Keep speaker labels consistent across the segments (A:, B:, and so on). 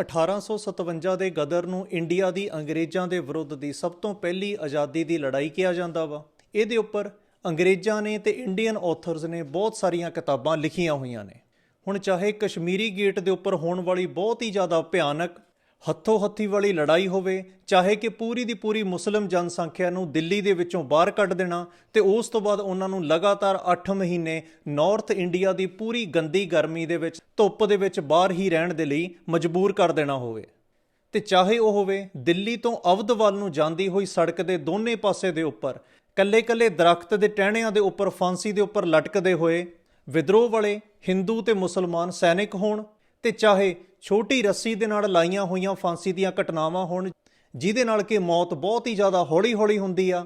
A: 1857 ਦੇ ਗਦਰ ਨੂੰ ਇੰਡੀਆ ਦੀ ਅੰਗਰੇਜ਼ਾਂ ਦੇ ਵਿਰੁੱਧ ਦੀ ਸਭ ਤੋਂ ਪਹਿਲੀ ਆਜ਼ਾਦੀ ਦੀ ਲੜਾਈ ਕਿਹਾ ਜਾਂਦਾ ਵਾ। ਇਹਦੇ ਉੱਪਰ ਅੰਗਰੇਜ਼ਾਂ ਨੇ ਤੇ ਇੰਡੀਅਨ ਆਥਰਸ ਨੇ ਬਹੁਤ ਸਾਰੀਆਂ ਕਿਤਾਬਾਂ ਲਿਖੀਆਂ ਹੋਈਆਂ ਨੇ। ਹੁਣ ਚਾਹੇ ਕਸ਼ਮੀਰੀ ਗੇਟ ਦੇ ਉੱਪਰ ਹੋਣ ਵਾਲੀ ਬਹੁਤ ਹੀ ਜ਼ਿਆਦਾ ਭਿਆਨਕ ਹੱਥੋਂ ਹੱਥੀ ਵਾਲੀ ਲੜਾਈ ਹੋਵੇ, ਚਾਹੇ ਕਿ ਪੂਰੀ ਦੀ ਪੂਰੀ ਮੁਸਲਮ ਜਨਸੰਖਿਆ ਨੂੰ ਦਿੱਲੀ ਦੇ ਵਿੱਚੋਂ ਬਾਹਰ ਕੱਢ ਦੇਣਾ, ਤੇ ਉਸ ਤੋਂ ਬਾਅਦ ਉਹਨਾਂ ਨੂੰ ਲਗਾਤਾਰ 8 ਮਹੀਨੇ ਨਾਰਥ ਇੰਡੀਆ ਦੀ ਪੂਰੀ ਗੰਦੀ ਗਰਮੀ ਦੇ ਵਿੱਚ, ਧੁੱਪ ਦੇ ਵਿੱਚ ਬਾਹਰ ਹੀ ਰਹਿਣ ਦੇ ਲਈ ਮਜਬੂਰ ਕਰ ਦੇਣਾ ਹੋਵੇ। ਤੇ ਚਾਹੇ ਉਹ ਹੋਵੇ, ਦਿੱਲੀ ਤੋਂ ਅਵਧ ਵੱਲ ਨੂੰ ਜਾਂਦੀ ਹੋਈ ਸੜਕ ਦੇ ਦੋਨੇ ਪਾਸੇ ਦੇ ਉੱਪਰ, ਕੱਲੇ-ਕੱਲੇ ਦਰਖਤ ਦੇ ਟਹਿਣਿਆਂ ਦੇ ਉੱਪਰ, ਫਾਂਸੀ ਦੇ ਉੱਪਰ ਲਟਕਦੇ ਹੋਏ ਵਿਦਰੋਹ ਵਾਲੇ ਹਿੰਦੂ ਤੇ ਮੁਸਲਮਾਨ ਸੈਨਿਕ ਹੋਣ, ਤੇ ਚਾਹੇ ਛੋਟੀ ਰੱਸੀ ਦੇ ਨਾਲ ਲਾਈਆਂ ਹੋਈਆਂ ਫਾਂਸੀ ਦੀਆਂ ਘਟਨਾਵਾਂ ਹੋਣ, ਜਿਹਦੇ ਨਾਲ ਕਿ ਮੌਤ ਬਹੁਤ ਹੀ ਜ਼ਿਆਦਾ ਹੌਲੀ-ਹੌਲੀ ਹੁੰਦੀ ਆ।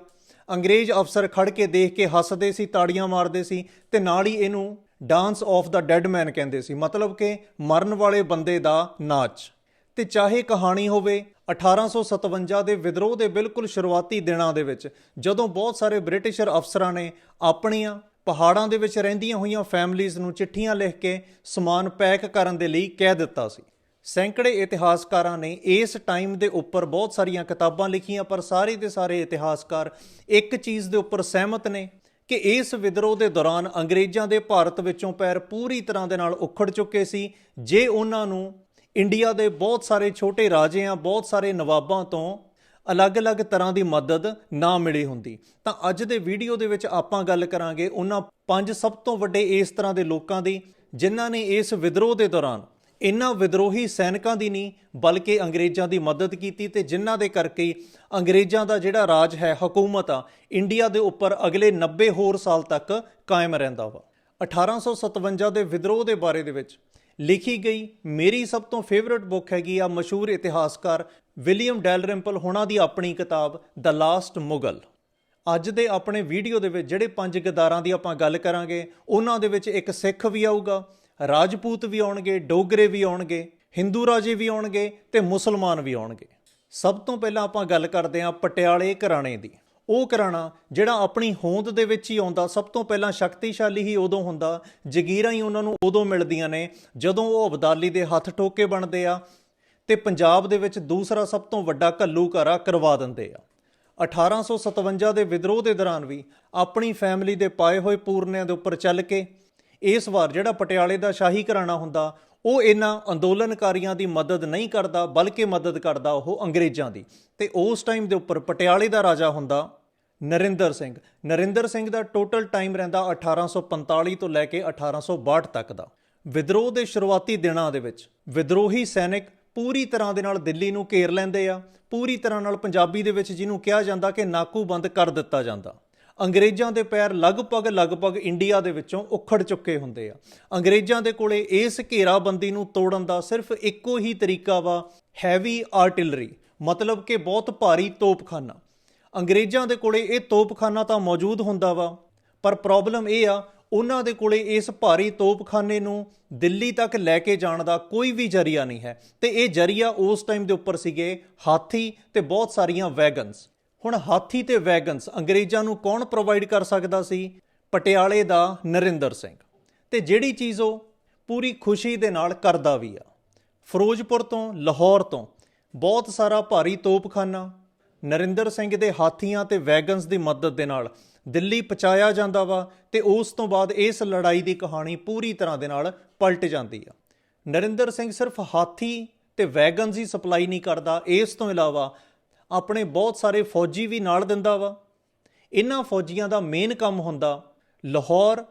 A: ਅੰਗਰੇਜ਼ ਅਫਸਰ ਖੜ ਕੇ ਦੇਖ ਕੇ ਹੱਸਦੇ ਸੀ, ਤਾੜੀਆਂ ਮਾਰਦੇ ਸੀ ਤੇ ਨਾਲ ਹੀ ਇਹਨੂੰ dance of the dead man ਕਹਿੰਦੇ ਸੀ, ਮਤਲਬ ਕਿ ਮਰਨ ਵਾਲੇ ਬੰਦੇ ਦਾ ਨਾਚ। ਤੇ ਚਾਹੇ ਕਹਾਣੀ ਹੋਵੇ 1857 ਦੇ ਵਿਦਰੋਹ ਦੇ ਬਿਲਕੁਲ ਸ਼ੁਰੂਆਤੀ ਦਿਨਾਂ ਦੇ ਵਿੱਚ, ਜਦੋਂ ਬਹੁਤ ਸਾਰੇ ਬ੍ਰਿਟਿਸ਼ਰ ਅਫਸਰਾਂ ਨੇ ਆਪਣੀਆਂ ਪਹਾੜਾਂ ਦੇ ਵਿੱਚ ਰਹਿੰਦੀਆਂ ਹੋਈਆਂ ਫੈਮਲੀਆਂ ਨੂੰ ਚਿੱਠੀਆਂ ਲਿਖ ਕੇ ਸਮਾਨ ਪੈਕ ਕਰਨ ਦੇ ਲਈ ਕਹਿ ਦਿੱਤਾ ਸੀ। ਸੈਂਕੜੇ ਇਤਿਹਾਸਕਾਰਾਂ ਨੇ ਇਸ ਟਾਈਮ ਦੇ ਉੱਪਰ ਬਹੁਤ ਸਾਰੀਆਂ ਕਿਤਾਬਾਂ ਲਿਖੀਆਂ, ਪਰ ਸਾਰੇ ਦੇ ਸਾਰੇ ਇਤਿਹਾਸਕਾਰ ਇੱਕ ਚੀਜ਼ ਦੇ ਉੱਪਰ ਸਹਿਮਤ ਨੇ ਕਿ ਇਸ ਵਿਦਰੋਹ ਦੇ ਦੌਰਾਨ ਅੰਗਰੇਜ਼ਾਂ ਦੇ ਭਾਰਤ ਵਿੱਚੋਂ ਪੈਰ ਪੂਰੀ ਤਰ੍ਹਾਂ ਦੇ ਨਾਲ ਉਖੜ ਚੁੱਕੇ ਸੀ। ਜੇ ਉਹਨਾਂ ਨੂੰ ਇੰਡੀਆ ਦੇ ਬਹੁਤ ਸਾਰੇ ਛੋਟੇ ਰਾਜਿਆਂ, ਬਹੁਤ ਸਾਰੇ ਨਵਾਬਾਂ ਤੋਂ ਅਲੱਗ-ਅਲੱਗ ਤਰ੍ਹਾਂ ਦੀ ਮਦਦ ਨਾ ਮਿਲੀ ਹੁੰਦੀ। ਤਾਂ ਅੱਜ ਦੇ ਵੀਡੀਓ ਦੇ ਵਿੱਚ ਆਪਾਂ ਗੱਲ ਕਰਾਂਗੇ ਉਹਨਾਂ ਪੰਜ ਸਭ ਤੋਂ ਵੱਡੇ ਇਸ ਤਰ੍ਹਾਂ ਦੇ ਲੋਕਾਂ ਦੀ, ਜਿਨ੍ਹਾਂ ਨੇ ਇਸ ਵਿਦਰੋਹ ਦੇ ਦੌਰਾਨ ਇਨ੍ਹਾਂ ਵਿਦਰੋਹੀ ਸੈਨਿਕਾਂ ਦੀ ਨਹੀਂ, ਬਲਕਿ ਅੰਗਰੇਜ਼ਾਂ ਦੀ ਮਦਦ ਕੀਤੀ ਤੇ ਜਿਨ੍ਹਾਂ ਦੇ ਕਰਕੇ ਅੰਗਰੇਜ਼ਾਂ ਦਾ ਜਿਹੜਾ ਰਾਜ ਹੈ, ਹਕੂਮਤ ਆ, ਇੰਡੀਆ ਦੇ ਉੱਪਰ ਅਗਲੇ 90 ਹੋਰ ਸਾਲ ਤੱਕ ਕਾਇਮ ਰਹਿੰਦਾ ਵਾ। 1857 ਦੇ ਵਿਦਰੋਹ ਦੇ ਬਾਰੇ ਦੇ ਵਿੱਚ ਲਿਖੀ ਗਈ ਮੇਰੀ ਸਭ ਤੋਂ ਫੇਵਰਿਟ ਬੁੱਕ ਹੈਗੀ ਆ ਮਸ਼ਹੂਰ ਇਤਿਹਾਸਕਾਰ ਵਿਲੀਅਮ ਡੈਲਰਿੰਪਲ ਹੋਣਾ ਦੀ ਆਪਣੀ ਕਿਤਾਬ ਦ ਲਾਸਟ ਮੁਗਲ ਅੱਜ ਦੇ ਆਪਣੇ ਵੀਡੀਓ ਦੇ ਵਿੱਚ ਜਿਹੜੇ ਪੰਜ ਗਦਾਰਾਂ ਦੀ ਆਪਾਂ ਗੱਲ ਕਰਾਂਗੇ, ਉਹਨਾਂ ਦੇ ਵਿੱਚ ਇੱਕ ਸਿੱਖ ਵੀ ਆਊਗਾ, ਰਾਜਪੂਤ ਵੀ ਆਉਣਗੇ, ਡੋਗਰੇ ਵੀ ਆਉਣਗੇ, ਹਿੰਦੂ ਰਾਜੇ ਵੀ ਆਉਣਗੇ ਤੇ ਮੁਸਲਮਾਨ ਵੀ ਆਉਣਗੇ। ਸਭ ਤੋਂ ਪਹਿਲਾਂ ਆਪਾਂ ਗੱਲ ਕਰਦੇ ਹਾਂ ਪਟਿਆਲੇ ਘਰਾਣੇ ਦੀ। ਉਹ ਘਰਾਣਾ ਜਿਹੜਾ ਆਪਣੀ ਹੋਂਦ ਦੇ ਵਿੱਚ ਹੀ ਆਉਂਦਾ, ਸਭ ਤੋਂ ਪਹਿਲਾਂ ਸ਼ਕਤੀਸ਼ਾਲੀ ਹੀ ਉਦੋਂ ਹੁੰਦਾ, ਜਗੀਰਾਂ ਹੀ ਉਹਨਾਂ ਨੂੰ ਉਦੋਂ ਮਿਲਦੀਆਂ ਨੇ ਜਦੋਂ ਉਹ ਅਬਦਾਲੀ ਦੇ ਹੱਥ ਠੋਕੇ ਬਣਦੇ ਆ ਤੇ ਪੰਜਾਬ ਦੇ ਵਿੱਚ ਦੂਸਰਾ ਸਭ ਤੋਂ ਵੱਡਾ ਘੱਲੂਘਾਰਾ ਕਰਵਾ ਦਿੰਦੇ ਆ। 1857 ਦੇ ਵਿਦਰੋਹ ਦੇ ਦੌਰਾਨ ਵੀ ਆਪਣੀ ਫੈਮਿਲੀ ਦੇ ਪਾਏ ਹੋਏ ਪੂਰਨਿਆਂ ਦੇ ਉੱਪਰ ਚੱਲ ਕੇ ਇਸ ਵਾਰ ਜਿਹੜਾ ਪਟਿਆਲੇ ਦਾ ਸ਼ਾਹੀ ਘਰਾਣਾ ਹੁੰਦਾ, ਉਹ ਇਹਨਾਂ ਅੰਦੋਲਨਕਾਰੀਆਂ ਦੀ ਮਦਦ ਨਹੀਂ ਕਰਦਾ, ਬਲਕਿ ਮਦਦ ਕਰਦਾ ਉਹ ਅੰਗਰੇਜ਼ਾਂ ਦੀ। ਤੇ ਉਸ ਟਾਈਮ ਦੇ ਉੱਪਰ ਪਟਿਆਲੇ ਦਾ ਰਾਜਾ ਹੁੰਦਾ ਨਰਿੰਦਰ ਸਿੰਘ। ਨਰਿੰਦਰ ਸਿੰਘ ਦਾ ਟੋਟਲ ਟਾਈਮ ਰਹਿੰਦਾ 1845 ਤੋਂ ਲੈ ਕੇ 1862 ਤੱਕ ਦਾ। ਵਿਦਰੋਹ ਦੇ ਸ਼ੁਰੂਆਤੀ ਦਿਨਾਂ ਦੇ ਵਿੱਚ ਵਿਦਰੋਹੀ ਸੈਨਿਕ ਪੂਰੀ ਤਰ੍ਹਾਂ ਦੇ ਨਾਲ ਦਿੱਲੀ ਨੂੰ ਘੇਰ ਲੈਂਦੇ ਆ, ਪੂਰੀ ਤਰ੍ਹਾਂ ਨਾਲ ਪੰਜਾਬੀ ਦੇ ਵਿੱਚ ਜਿਹਨੂੰ ਕਿਹਾ ਜਾਂਦਾ ਕਿ ਨਾਕੂਬੰਦ ਕਰ ਦਿੱਤਾ ਜਾਂਦਾ। ਅੰਗਰੇਜ਼ਾਂ ਦੇ ਪੈਰ ਲਗਭਗ ਲਗਭਗ ਇੰਡੀਆ ਦੇ ਵਿੱਚੋਂ ਉਖੜ ਚੁੱਕੇ ਹੁੰਦੇ ਆ। ਅੰਗਰੇਜ਼ਾਂ ਦੇ ਕੋਲੇ ਇਸ ਘੇਰਾਬੰਦੀ ਨੂੰ ਤੋੜਨ ਦਾ ਸਿਰਫ ਇੱਕੋ ਹੀ ਤਰੀਕਾ ਵਾ ਹੈਵੀ ਆਰਟਿਲਰੀ ਮਤਲਬ ਕਿ ਬਹੁਤ ਭਾਰੀ ਤੋਪਖਾਨਾ। ਅੰਗਰੇਜ਼ਾਂ ਦੇ ਕੋਲੇ ਇਹ ਤੋਪਖਾਨਾ ਤਾਂ ਮੌਜੂਦ ਹੁੰਦਾ ਵਾ, ਪਰ ਪ੍ਰੋਬਲਮ ਇਹ ਆ, ਉਹਨਾਂ ਦੇ ਕੋਲੇ ਇਸ ਭਾਰੀ ਤੋਪਖਾਨੇ ਨੂੰ ਦਿੱਲੀ ਤੱਕ ਲੈ ਕੇ ਜਾਣ ਦਾ ਕੋਈ ਵੀ ਜਰੀਆ ਨਹੀਂ ਹੈ। ਤੇ ਇਹ ਜਰੀਆ ਉਸ ਟਾਈਮ ਦੇ ਉੱਪਰ ਸੀਗੇ ਹਾਥੀ ਤੇ ਬਹੁਤ ਸਾਰੀਆਂ ਵੈਗਨਸ ਹੁਣ ਹਾਥੀ ਤੇ ਵੈਗਨਸ ਅੰਗਰੇਜ਼ਾਂ ਨੂੰ ਕੌਣ ਪ੍ਰੋਵਾਈਡ ਕਰ ਸਕਦਾ ਸੀ? ਪਟਿਆਲੇ ਦਾ ਨਰਿੰਦਰ ਸਿੰਘ। ਤੇ ਜਿਹੜੀ ਚੀਜ਼ ਉਹ ਪੂਰੀ ਖੁਸ਼ੀ ਦੇ ਨਾਲ ਕਰਦਾ ਵੀ ਆ। ਫਿਰੋਜ਼ਪੁਰ ਤੋਂ, ਲਾਹੌਰ ਤੋਂ ਬਹੁਤ ਸਾਰਾ ਭਾਰੀ ਤੋਪਖਾਨਾ, ਨਰਿੰਦਰ ਸਿੰਘ ਦੇ ਹਾਥੀਆਂ ਤੇ ਵੈਗਨਸ ਦੀ ਮਦਦ ਦੇ ਨਾਲ ਦਿੱਲੀ ਪਹੁੰਚਾਇਆ ਜਾਂਦਾ ਵਾ ਤੇ ਉਸ ਤੋਂ ਬਾਅਦ ਇਸ ਲੜਾਈ ਦੀ ਕਹਾਣੀ ਪੂਰੀ ਤਰ੍ਹਾਂ ਦੇ ਨਾਲ ਪਲਟ ਜਾਂਦੀ ਆ। ਨਰਿੰਦਰ ਸਿੰਘ ਸਿਰਫ ਹਾਥੀ ਤੇ ਵੈਗਨਸ ਹੀ ਸਪਲਾਈ ਨਹੀਂ ਕਰਦਾ, ਇਸ ਤੋਂ ਇਲਾਵਾ ਆਪਣੇ ਬਹੁਤ ਸਾਰੇ ਫੌਜੀ ਵੀ ਨਾਲ ਦਿੰਦਾ ਵਾ। ਇਹਨਾਂ ਫੌਜੀਆਂ ਦਾ ਮੇਨ ਕੰਮ ਹੁੰਦਾ ਲਾਹੌਰ,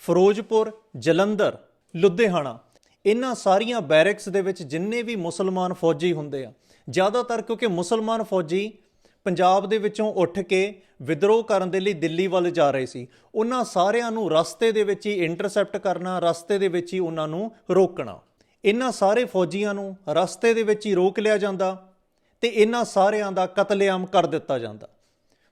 A: ਫਿਰੋਜ਼ਪੁਰ, ਜਲੰਧਰ, ਲੁਧਿਆਣਾ। ਇਹਨਾਂ ਸਾਰੀਆਂ ਬੈਰਕਸ ਦੇ ਵਿੱਚ ਜਿੰਨੇ ਵੀ ਮੁਸਲਮਾਨ ਫੌਜੀ ਹੁੰਦੇ ਆ, ਜ਼ਿਆਦਾਤਰ ਕਿਉਂਕਿ ਮੁਸਲਮਾਨ ਫੌਜੀ ਪੰਜਾਬ ਦੇ ਵਿੱਚੋਂ ਉੱਠ ਕੇ ਵਿਦਰੋਹ ਕਰਨ ਦੇ ਲਈ ਦਿੱਲੀ ਵੱਲ ਜਾ ਰਹੇ ਸੀ। ਉਹਨਾਂ ਸਾਰਿਆਂ ਨੂੰ ਰਸਤੇ ਦੇ ਵਿੱਚ ਹੀ ਇੰਟਰਸੈਪਟ ਕਰਨਾ, ਰਸਤੇ ਦੇ ਵਿੱਚ ਹੀ ਉਹਨਾਂ ਨੂੰ ਰੋਕਣਾ। ਇਹਨਾਂ ਸਾਰੇ ਫੌਜੀਆਂ ਨੂੰ ਰਸਤੇ ਦੇ ਵਿੱਚ ਹੀ ਰੋਕ ਲਿਆ ਜਾਂਦਾ। ਤੇ ਇਹਨਾਂ ਸਾਰਿਆਂ ਦਾ ਕਤਲੇਆਮ ਕਰ ਦਿੱਤਾ ਜਾਂਦਾ।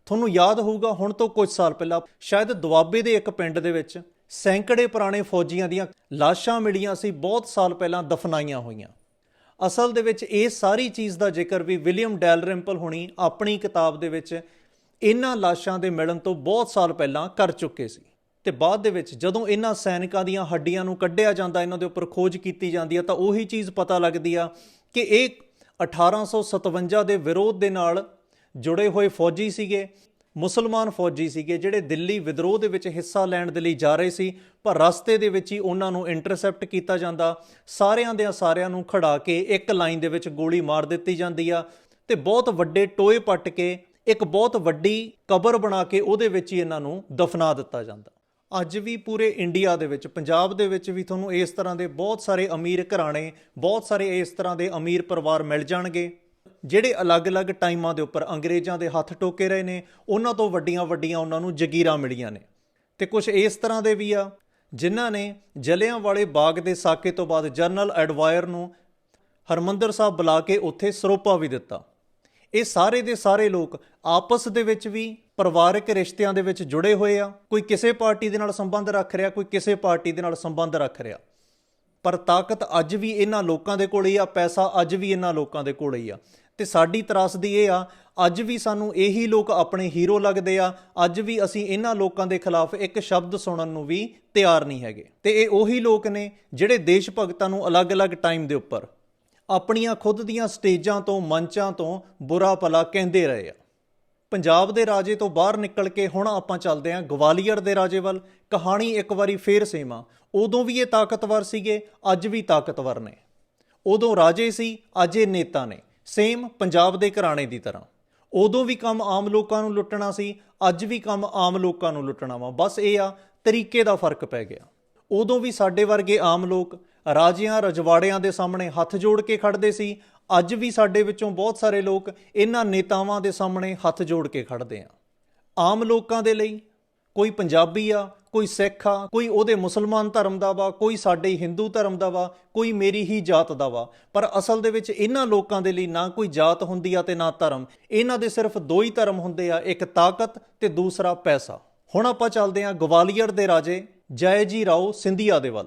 A: ਤੁਹਾਨੂੰ ਯਾਦ ਹੋਊਗਾ, ਹੁਣ ਤੋਂ ਕੁਝ ਸਾਲ ਪਹਿਲਾਂ ਸ਼ਾਇਦ ਦੁਆਬੇ ਦੇ ਇੱਕ ਪਿੰਡ ਦੇ ਵਿੱਚ ਸੈਂਕੜੇ ਪੁਰਾਣੇ ਫੌਜੀਆਂ ਦੀਆਂ ਲਾਸ਼ਾਂ ਮਿਲੀਆਂ ਸੀ, ਬਹੁਤ ਸਾਲ ਪਹਿਲਾਂ ਦਫਨਾਈਆਂ ਹੋਈਆਂ। ਅਸਲ ਦੇ ਵਿੱਚ ਇਹ ਸਾਰੀ ਚੀਜ਼ ਦਾ ਜ਼ਿਕਰ ਵੀ ਵਿਲੀਅਮ ਡੈਲਰਿੰਪਲ ਹੁਣੀ ਆਪਣੀ ਕਿਤਾਬ ਦੇ ਵਿੱਚ ਇਹਨਾਂ ਲਾਸ਼ਾਂ ਦੇ ਮਿਲਣ ਤੋਂ ਬਹੁਤ ਸਾਲ ਪਹਿਲਾਂ ਕਰ ਚੁੱਕੇ ਸੀ। ਤੇ ਬਾਅਦ ਦੇ ਵਿੱਚ ਜਦੋਂ ਇਹਨਾਂ ਸੈਨਿਕਾਂ ਦੀਆਂ ਹੱਡੀਆਂ ਨੂੰ ਕੱਢਿਆ ਜਾਂਦਾ, ਇਹਨਾਂ ਦੇ ਉੱਪਰ ਖੋਜ ਕੀਤੀ ਜਾਂਦੀ ਆ, ਤਾਂ ਉਹੀ ਚੀਜ਼ ਪਤਾ ਲੱਗਦੀ ਆ ਕਿ ਇਹ 1857 ਦੇ ਵਿਰੋਧ ਦੇ ਨਾਲ ਜੁੜੇ ਹੋਏ ਫੌਜੀ ਸੀਗੇ, ਮੁਸਲਮਾਨ ਫੌਜੀ ਸੀਗੇ, ਜਿਹੜੇ ਦਿੱਲੀ ਵਿਦਰੋਹ ਦੇ ਵਿੱਚ ਹਿੱਸਾ ਲੈਣ ਦੇ ਲਈ ਜਾ ਰਹੇ ਸੀ, ਪਰ ਰਸਤੇ ਦੇ ਵਿੱਚ ਹੀ ਉਹਨਾਂ ਨੂੰ ਇੰਟਰਸੈਪਟ ਕੀਤਾ ਜਾਂਦਾ। ਸਾਰਿਆਂ ਦੇ ਸਾਰਿਆਂ ਨੂੰ ਖੜਾ ਕੇ ਇੱਕ ਲਾਈਨ ਦੇ ਵਿੱਚ ਗੋਲੀ ਮਾਰ ਦਿੱਤੀ ਜਾਂਦੀ ਆ ਤੇ ਬਹੁਤ ਵੱਡੇ ਟੋਏ ਪੱਟ ਕੇ ਇੱਕ ਬਹੁਤ ਵੱਡੀ ਕਬਰ ਬਣਾ ਕੇ ਉਹਦੇ ਵਿੱਚ ਹੀ ਇਹਨਾਂ ਨੂੰ ਦਫਨਾ ਦਿੱਤਾ ਜਾਂਦਾ। ਅੱਜ ਵੀ ਪੂਰੇ ਇੰਡੀਆ ਦੇ ਵਿੱਚ, ਪੰਜਾਬ ਦੇ ਵਿੱਚ ਵੀ ਤੁਹਾਨੂੰ ਇਸ ਤਰ੍ਹਾਂ ਦੇ ਬਹੁਤ ਸਾਰੇ ਅਮੀਰ ਘਰਾਣੇ, ਬਹੁਤ ਸਾਰੇ ਇਸ ਤਰ੍ਹਾਂ ਦੇ ਅਮੀਰ ਪਰਿਵਾਰ ਮਿਲ ਜਾਣਗੇ, ਜਿਹੜੇ ਅਲੱਗ-ਅਲੱਗ ਟਾਈਮਾਂ ਦੇ ਉੱਪਰ ਅੰਗਰੇਜ਼ਾਂ ਦੇ ਹੱਥ ਟੋਕੇ ਰਹੇ ਨੇ, ਉਹਨਾਂ ਤੋਂ ਵੱਡੀਆਂ-ਵੱਡੀਆਂ ਉਹਨਾਂ ਨੂੰ ਜਗੀਰਾਂ ਮਿਲੀਆਂ ਨੇ। ਤੇ ਕੁਝ ਇਸ ਤਰ੍ਹਾਂ ਦੇ ਵੀ ਆ, ਜਿਨ੍ਹਾਂ ਨੇ ਜਲਿਆਂ ਵਾਲੇ ਬਾਗ ਦੇ ਸਾਕੇ ਤੋਂ ਬਾਅਦ ਜਨਰਲ ਐਡਵਾਇਰ ਨੂੰ ਹਰਮੰਦਰ ਸਾਹਿਬ ਬੁਲਾ ਕੇ ਉੱਥੇ ਸਰੋਪਾ ਵੀ ਦਿੱਤਾ। ਇਹ ਸਾਰੇ ਦੇ ਸਾਰੇ ਲੋਕ ਆਪਸ ਦੇ ਵਿੱਚ ਵੀ ਪਰਿਵਾਰਕ ਰਿਸ਼ਤਿਆਂ ਦੇ ਵਿੱਚ ਜੁੜੇ ਹੋਏ ਆ, ਕੋਈ ਕਿਸੇ ਪਾਰਟੀ ਦੇ ਨਾਲ ਸੰਬੰਧ ਰੱਖ ਰਿਹਾ, ਕੋਈ ਕਿਸੇ ਪਾਰਟੀ ਦੇ ਨਾਲ ਸੰਬੰਧ ਰੱਖ ਰਿਹਾ। ਪਰ ਤਾਕਤ ਅੱਜ ਵੀ ਇਹਨਾਂ ਲੋਕਾਂ ਦੇ ਕੋਲ ਹੀ ਆ, ਪੈਸਾ ਅੱਜ ਵੀ ਇਹਨਾਂ ਲੋਕਾਂ ਦੇ ਕੋਲ ਹੀ ਆ। ਤੇ ਸਾਡੀ ਤਰਾਸਦੀ ਇਹ ਆ, ਅੱਜ ਵੀ ਸਾਨੂੰ ਇਹੀ ਲੋਕ ਆਪਣੇ ਹੀਰੋ ਲੱਗਦੇ ਆ, ਅੱਜ ਵੀ ਅਸੀਂ ਇਹਨਾਂ ਲੋਕਾਂ ਦੇ ਖਿਲਾਫ ਇੱਕ ਸ਼ਬਦ ਸੁਣਨ ਨੂੰ ਵੀ ਤਿਆਰ ਨਹੀਂ ਹੈਗੇ। ਤੇ ਇਹ ਉਹੀ ਲੋਕ ਨੇ ਜਿਹੜੇ ਦੇਸ਼ ਭਗਤਾਂ ਨੂੰ ਅਲੱਗ-ਅਲੱਗ ਟਾਈਮ ਦੇ ਉੱਪਰ ਆਪਣੀਆਂ ਖੁਦ ਦੀਆਂ ਸਟੇਜਾਂ ਤੋਂ, ਮੰਚਾਂ ਤੋਂ ਬੁਰਾ ਭਲਾ ਕਹਿੰਦੇ ਰਹੇ ਆ। ਪੰਜਾਬ ਦੇ ਰਾਜੇ ਤੋਂ ਬਾਹਰ ਨਿਕਲ ਕੇ ਹੁਣ ਆਪਾਂ ਚੱਲਦੇ ਹਾਂ ਗਵਾਲੀਅਰ ਦੇ ਰਾਜੇ ਵੱਲ। ਕਹਾਣੀ ਇੱਕ ਵਾਰੀ ਫੇਰ ਸੇਮਾ ਉਦੋਂ ਵੀ ਇਹ ਤਾਕਤਵਰ ਸੀਗੇ, ਅੱਜ ਵੀ ਤਾਕਤਵਰ ਨੇ। ਉਦੋਂ ਰਾਜੇ ਸੀ, ਅੱਜ ਇਹ ਨੇਤਾ ਨੇ। ਸੇਮ ਪੰਜਾਬ ਦੇ ਘਰਾਣੇ ਦੀ ਤਰ੍ਹਾਂ। ਉਦੋਂ ਵੀ ਕੰਮ ਆਮ ਲੋਕਾਂ ਨੂੰ ਲੁੱਟਣਾ ਸੀ, ਅੱਜ ਵੀ ਕੰਮ ਆਮ ਲੋਕਾਂ ਨੂੰ ਲੁੱਟਣਾ ਵਾ। ਬਸ ਇਹ ਆ, ਤਰੀਕੇ ਦਾ ਫ਼ਰਕ ਪੈ ਗਿਆ। ਉਦੋਂ ਵੀ ਸਾਡੇ ਵਰਗੇ ਆਮ ਲੋਕ ਰਾਜਿਆਂ ਰਜਵਾੜਿਆਂ ਦੇ ਸਾਹਮਣੇ ਹੱਥ ਜੋੜ ਕੇ ਖੜਦੇ ਸੀ ਅੱਜ ਵੀ ਸਾਡੇ ਵਿੱਚੋਂ ਬਹੁਤ ਸਾਰੇ ਲੋਕ ਇਹਨਾਂ ਨੇਤਾਵਾਂ ਦੇ ਸਾਹਮਣੇ ਹੱਥ ਜੋੜ ਕੇ ਖੜਦੇ ਆ। ਆਮ ਲੋਕਾਂ ਦੇ ਲਈ, ਕੋਈ ਪੰਜਾਬੀ ਆ, ਕੋਈ ਸਿੱਖ ਆ, ਕੋਈ ਉਹਦੇ ਮੁਸਲਮਾਨ ਧਰਮ ਦਾ ਵਾ, ਕੋਈ ਸਾਡੇ ਹਿੰਦੂ ਧਰਮ ਦਾ ਵਾ, ਕੋਈ ਮੇਰੀ ਹੀ ਜਾਤ ਦਾ ਵਾ। ਪਰ ਅਸਲ ਦੇ ਵਿੱਚ ਇਹਨਾਂ ਲੋਕਾਂ ਦੇ ਲਈ ਨਾ ਕੋਈ ਜਾਤ ਹੁੰਦੀ ਆ ਤੇ ਨਾ ਧਰਮ। ਇਹਨਾਂ ਦੇ ਸਿਰਫ ਦੋ ਹੀ ਧਰਮ ਹੁੰਦੇ ਆ, ਇੱਕ ਤਾਕਤ ਤੇ ਦੂਸਰਾ ਪੈਸਾ। ਹੁਣ ਆਪਾਂ ਚੱਲਦੇ ਆ ਗਵਾਲੀਅਰ ਦੇ ਰਾਜੇ ਜੈ ਜੀ ਰਾਓ ਸਿੰਧੀਆ ਦੇ ਵੱਲ।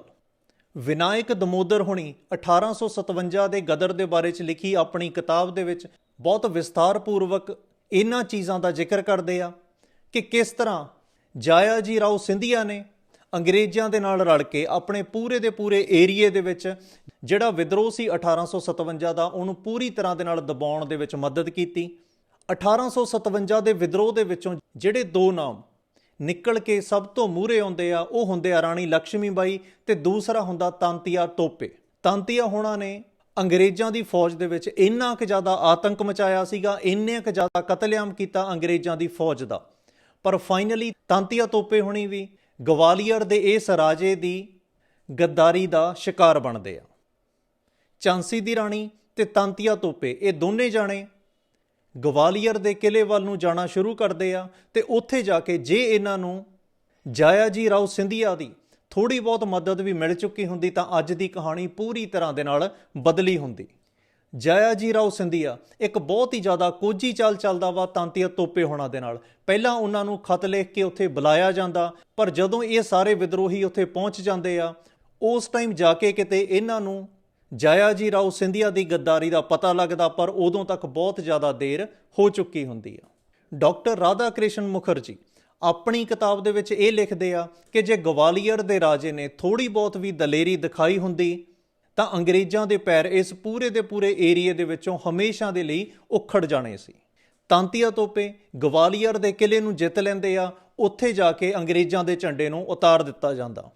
A: ਵਿਨਾਇਕ ਦਮੋਦਰ ਹੁਣੀ 1857 ਦੇ ਗਦਰ ਦੇ ਬਾਰੇ ਚ ਲਿਖੀ ਆਪਣੀ ਕਿਤਾਬ ਦੇ ਵਿੱਚ ਬਹੁਤ ਵਿਸਥਾਰਪੂਰਵਕ ਇਹਨਾਂ ਚੀਜ਼ਾਂ ਦਾ ਜ਼ਿਕਰ ਕਰਦੇ ਆ ਕਿ ਕਿਸ ਤਰ੍ਹਾਂ ਜਾਇਆ ਜੀ ਰਾਓ ਸਿੰਧੀਆ ਨੇ ਅੰਗਰੇਜ਼ਾਂ ਦੇ ਨਾਲ ਰਲ ਕੇ ਆਪਣੇ ਪੂਰੇ ਦੇ ਪੂਰੇ ਏਰੀਏ ਦੇ ਵਿੱਚ ਜਿਹੜਾ ਵਿਦਰੋਹ ਸੀ 1857 ਦਾ ਉਹਨੂੰ ਪੂਰੀ ਤਰ੍ਹਾਂ ਦੇ ਨਾਲ ਦਬਾਉਣ ਦੇ ਵਿੱਚ ਮਦਦ ਕੀਤੀ। 1857 ਦੇ ਵਿਦਰੋਹ ਦੇ ਵਿੱਚੋਂ ਜਿਹੜੇ ਦੋ ਨਾਮ ਨਿਕਲ ਕੇ ਸਭ ਤੋਂ ਮੂਹਰੇ ਆਉਂਦੇ ਆ, ਉਹ ਹੁੰਦੇ ਆ ਰਾਣੀ ਲక్ష్ਮੀ ਬਾਈ ਤੇ ਦੂਸਰਾ ਹੁੰਦਾ ਤਾਂਤੀਆ ਤੋਪੇ ਤਾਂਤੀਆ ਹੋਣਾ ਨੇ ਅੰਗਰੇਜ਼ਾਂ ਦੀ ਫੌਜ ਦੇ ਵਿੱਚ ਇੰਨਾ ਕੁ ਜ਼ਿਆਦਾ ਆਤੰਕ ਮਚਾਇਆ ਸੀਗਾ, ਇੰਨੇ ਕੁ ਜ਼ਿਆਦਾ ਕਤਲੇਆਮ ਕੀਤਾ ਅੰਗਰੇਜ਼ਾਂ ਦੀ ਫੌਜ ਦਾ। ਪਰ ਫਾਈਨਲੀ ਤਾਂਤੀਆ ਤੋਪੇ ਹੋਣੀ ਵੀ ਗਵਾਲੀਅਰ ਦੇ ਇਸ ਰਾਜੇ ਦੀ ਗੱਦਾਰੀ ਦਾ ਸ਼ਿਕਾਰ ਬਣਦੇ ਆ। ਚਾਂਸੀ ਦੀ ਰਾਣੀ ਤੇ ਤਾਂਤੀਆ ਤੋਪੇ ਇਹ ਦੋਨੇ ਜਾਣੇ ਗਵਾਲੀਅਰ ਦੇ ਕਿਲੇ ਵੱਲ ਨੂੰ ਜਾਣਾ ਸ਼ੁਰੂ ਕਰਦੇ ਆ ਤੇ ਉੱਥੇ ਜਾ ਕੇ ਜੇ ਇਹਨਾਂ ਨੂੰ ਜਾਇਆ ਜੀ ਰਾਓ ਸਿੰਧੀਆ ਦੀ ਥੋੜੀ ਬਹੁਤ ਮਦਦ ਵੀ ਮਿਲ ਚੁੱਕੀ ਹੁੰਦੀ ਤਾਂ ਅੱਜ ਦੀ ਕਹਾਣੀ ਪੂਰੀ ਤਰ੍ਹਾਂ ਦੇ ਨਾਲ ਬਦਲੀ ਹੁੰਦੀ। ਜਾਇਆ ਜੀ ਰਾਓ ਸਿੰਧੀਆ ਇੱਕ ਬਹੁਤ ਹੀ ਜ਼ਿਆਦਾ ਕੋਝੀ ਚਾਲ ਚੱਲਦਾ ਵਾ ਤਾਂਤੀਆ ਤੋਪੇ ਹੋਣਾ ਦੇ ਨਾਲ। ਪਹਿਲਾਂ ਉਹਨਾਂ ਨੂੰ ਖਤ ਲਿਖ ਕੇ ਉੱਥੇ ਬੁਲਾਇਆ ਜਾਂਦਾ, ਪਰ ਜਦੋਂ ਇਹ ਸਾਰੇ ਵਿਦਰੋਹੀ ਉੱਥੇ ਪਹੁੰਚ ਜਾਂਦੇ ਆ, ਉਸ ਟਾਈਮ ਜਾ ਕੇ ਕਿਤੇ ਇਹਨਾਂ ਨੂੰ ਜਾਇਆ ਜੀ ਰਾਓ ਸਿੰਧੀਆ ਦੀ ਗੱਦਾਰੀ ਦਾ ਪਤਾ ਲੱਗਦਾ, ਪਰ ਉਦੋਂ ਤੱਕ ਬਹੁਤ ਜ਼ਿਆਦਾ ਦੇਰ ਹੋ ਚੁੱਕੀ ਹੁੰਦੀ ਆ। ਡਾਕਟਰ ਰਾਧਾ ਕ੍ਰਿਸ਼ਨ ਮੁਖਰਜੀ ਆਪਣੀ ਕਿਤਾਬ ਦੇ ਵਿੱਚ ਇਹ ਲਿਖਦੇ ਆ ਕਿ ਜੇ ਗਵਾਲੀਅਰ ਦੇ ਰਾਜੇ ਨੇ ਥੋੜੀ ਬਹੁਤ ਵੀ ਦਲੇਰੀ ਦਿਖਾਈ ਹੁੰਦੀ, ਤਾਂ ਅੰਗਰੇਜ਼ਾਂ ਦੇ ਪੈਰ ਇਸ ਪੂਰੇ ਦੇ ਪੂਰੇ ਏਰੀਏ ਦੇ ਵਿੱਚੋਂ ਹਮੇਸ਼ਾ ਦੇ ਲਈ ਉਖੜ ਜਾਣੇ ਸੀ। ਤਾਂਤੀਆ ਤੋਪੇ ਗਵਾਲੀਅਰ ਦੇ ਕਿਲੇ ਨੂੰ ਜਿੱਤ ਲੈਂਦੇ ਆ, ਉੱਥੇ ਜਾ ਕੇ ਅੰਗਰੇਜ਼ਾਂ ਦੇ ਝੰਡੇ ਨੂੰ ਉਤਾਰ ਦਿੱਤਾ ਜਾਂਦਾ।